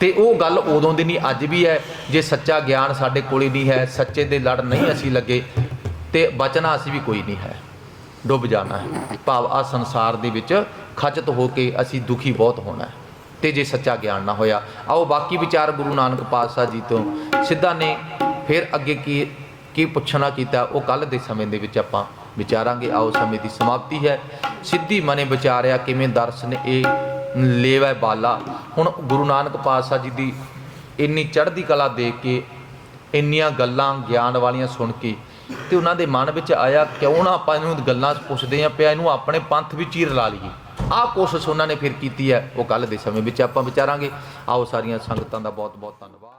ਤੇ ਉਹ ਗੱਲ ਉਦੋਂ ਦੀ ਨਹੀਂ, ਅੱਜ ਵੀ ਹੈ, ਜੇ ਸੱਚਾ ਗਿਆਨ ਸਾਡੇ ਕੋਲੇ ਨਹੀਂ ਹੈ, ਸੱਚੇ ਦੇ ਲੜ ਨਹੀਂ ਅਸੀਂ ਲੱਗੇ, ਤੇ ਬਚਣਾ ਅਸੀਂ ਵੀ ਕੋਈ ਨਹੀਂ ਹੈ। ਡੁੱਬ ਜਾਣਾ ਹੈ, ਭਾਵ ਆ ਸੰਸਾਰ ਦੇ ਵਿੱਚ ਖਚਤ ਹੋ ਕੇ ਅਸੀਂ ਦੁਖੀ ਬਹੁਤ ਹੋਣਾ ਹੈ। ਤੇ ਜੇ ਸੱਚਾ ਗਿਆਨ ਨਾ ਹੋਇਆ, ਆਓ ਬਾਕੀ ਵਿਚਾਰ ਗੁਰੂ ਨਾਨਕ ਪਾਤਸ਼ਾਹ ਜੀ ਤੋਂ। ਸਿੱਧਾ ਨੇ ਫਿਰ ਅੱਗੇ ਕੀ ਕੀ ਪੁੱਛਣਾ ਕੀਤਾ, ਉਹ ਕੱਲ ਦੇ ਸਮੇਂ ਦੇ ਵਿੱਚ ਆਪਾਂ ਵਿਚਾਰਾਂਗੇ। ਆਓ ਸਮੇਂ ਦੀ ਸਮਾਪਤੀ ਹੈ। ਸਿੱਧੀ ਮਨੇ ਵਿਚਾਰਿਆ ਕਿਵੇਂ ਦਰਸ਼ਨ ਇਹ ਲੇਵੈ ਬਾਲਾ। ਹੁਣ ਗੁਰੂ ਨਾਨਕ ਪਾਤਸ਼ਾਹ ਜੀ ਦੀ ਇੰਨੀ ਚੜ੍ਹਦੀ ਕਲਾ ਦੇਖ ਕੇ, ਇੰਨੀਆਂ ਗੱਲਾਂ ਗਿਆਨ ਵਾਲੀਆਂ ਸੁਣ ਕੇ, ਤੇ ਉਹਨਾਂ ਦੇ ਮਨ ਵਿੱਚ ਆਇਆ, ਕਿਉਂ ਨਾ ਆਪਾਂ ਇਹਨੂੰ ਗੱਲਾਂ ਪੁੱਛਦੇ ਆਂ ਪਿਆ ਇਹਨੂੰ ਆਪਣੇ ਪੰਥ ਵਿੱਚ ਹੀ ਰਲਾ ਲਈਏ। ਆਹ ਕੋਸ਼ਿਸ਼ ਉਹਨਾਂ ਨੇ ਫਿਰ ਕੀਤੀ ਹੈ, ਉਹ ਕੱਲ ਦੇ ਸਮੇਂ ਵਿੱਚ ਆਪਾਂ ਵਿਚਾਰਾਂਗੇ। ਆਓ ਸਾਰੀਆਂ ਸੰਗਤਾਂ ਦਾ ਬਹੁਤ ਬਹੁਤ ਧੰਨਵਾਦ।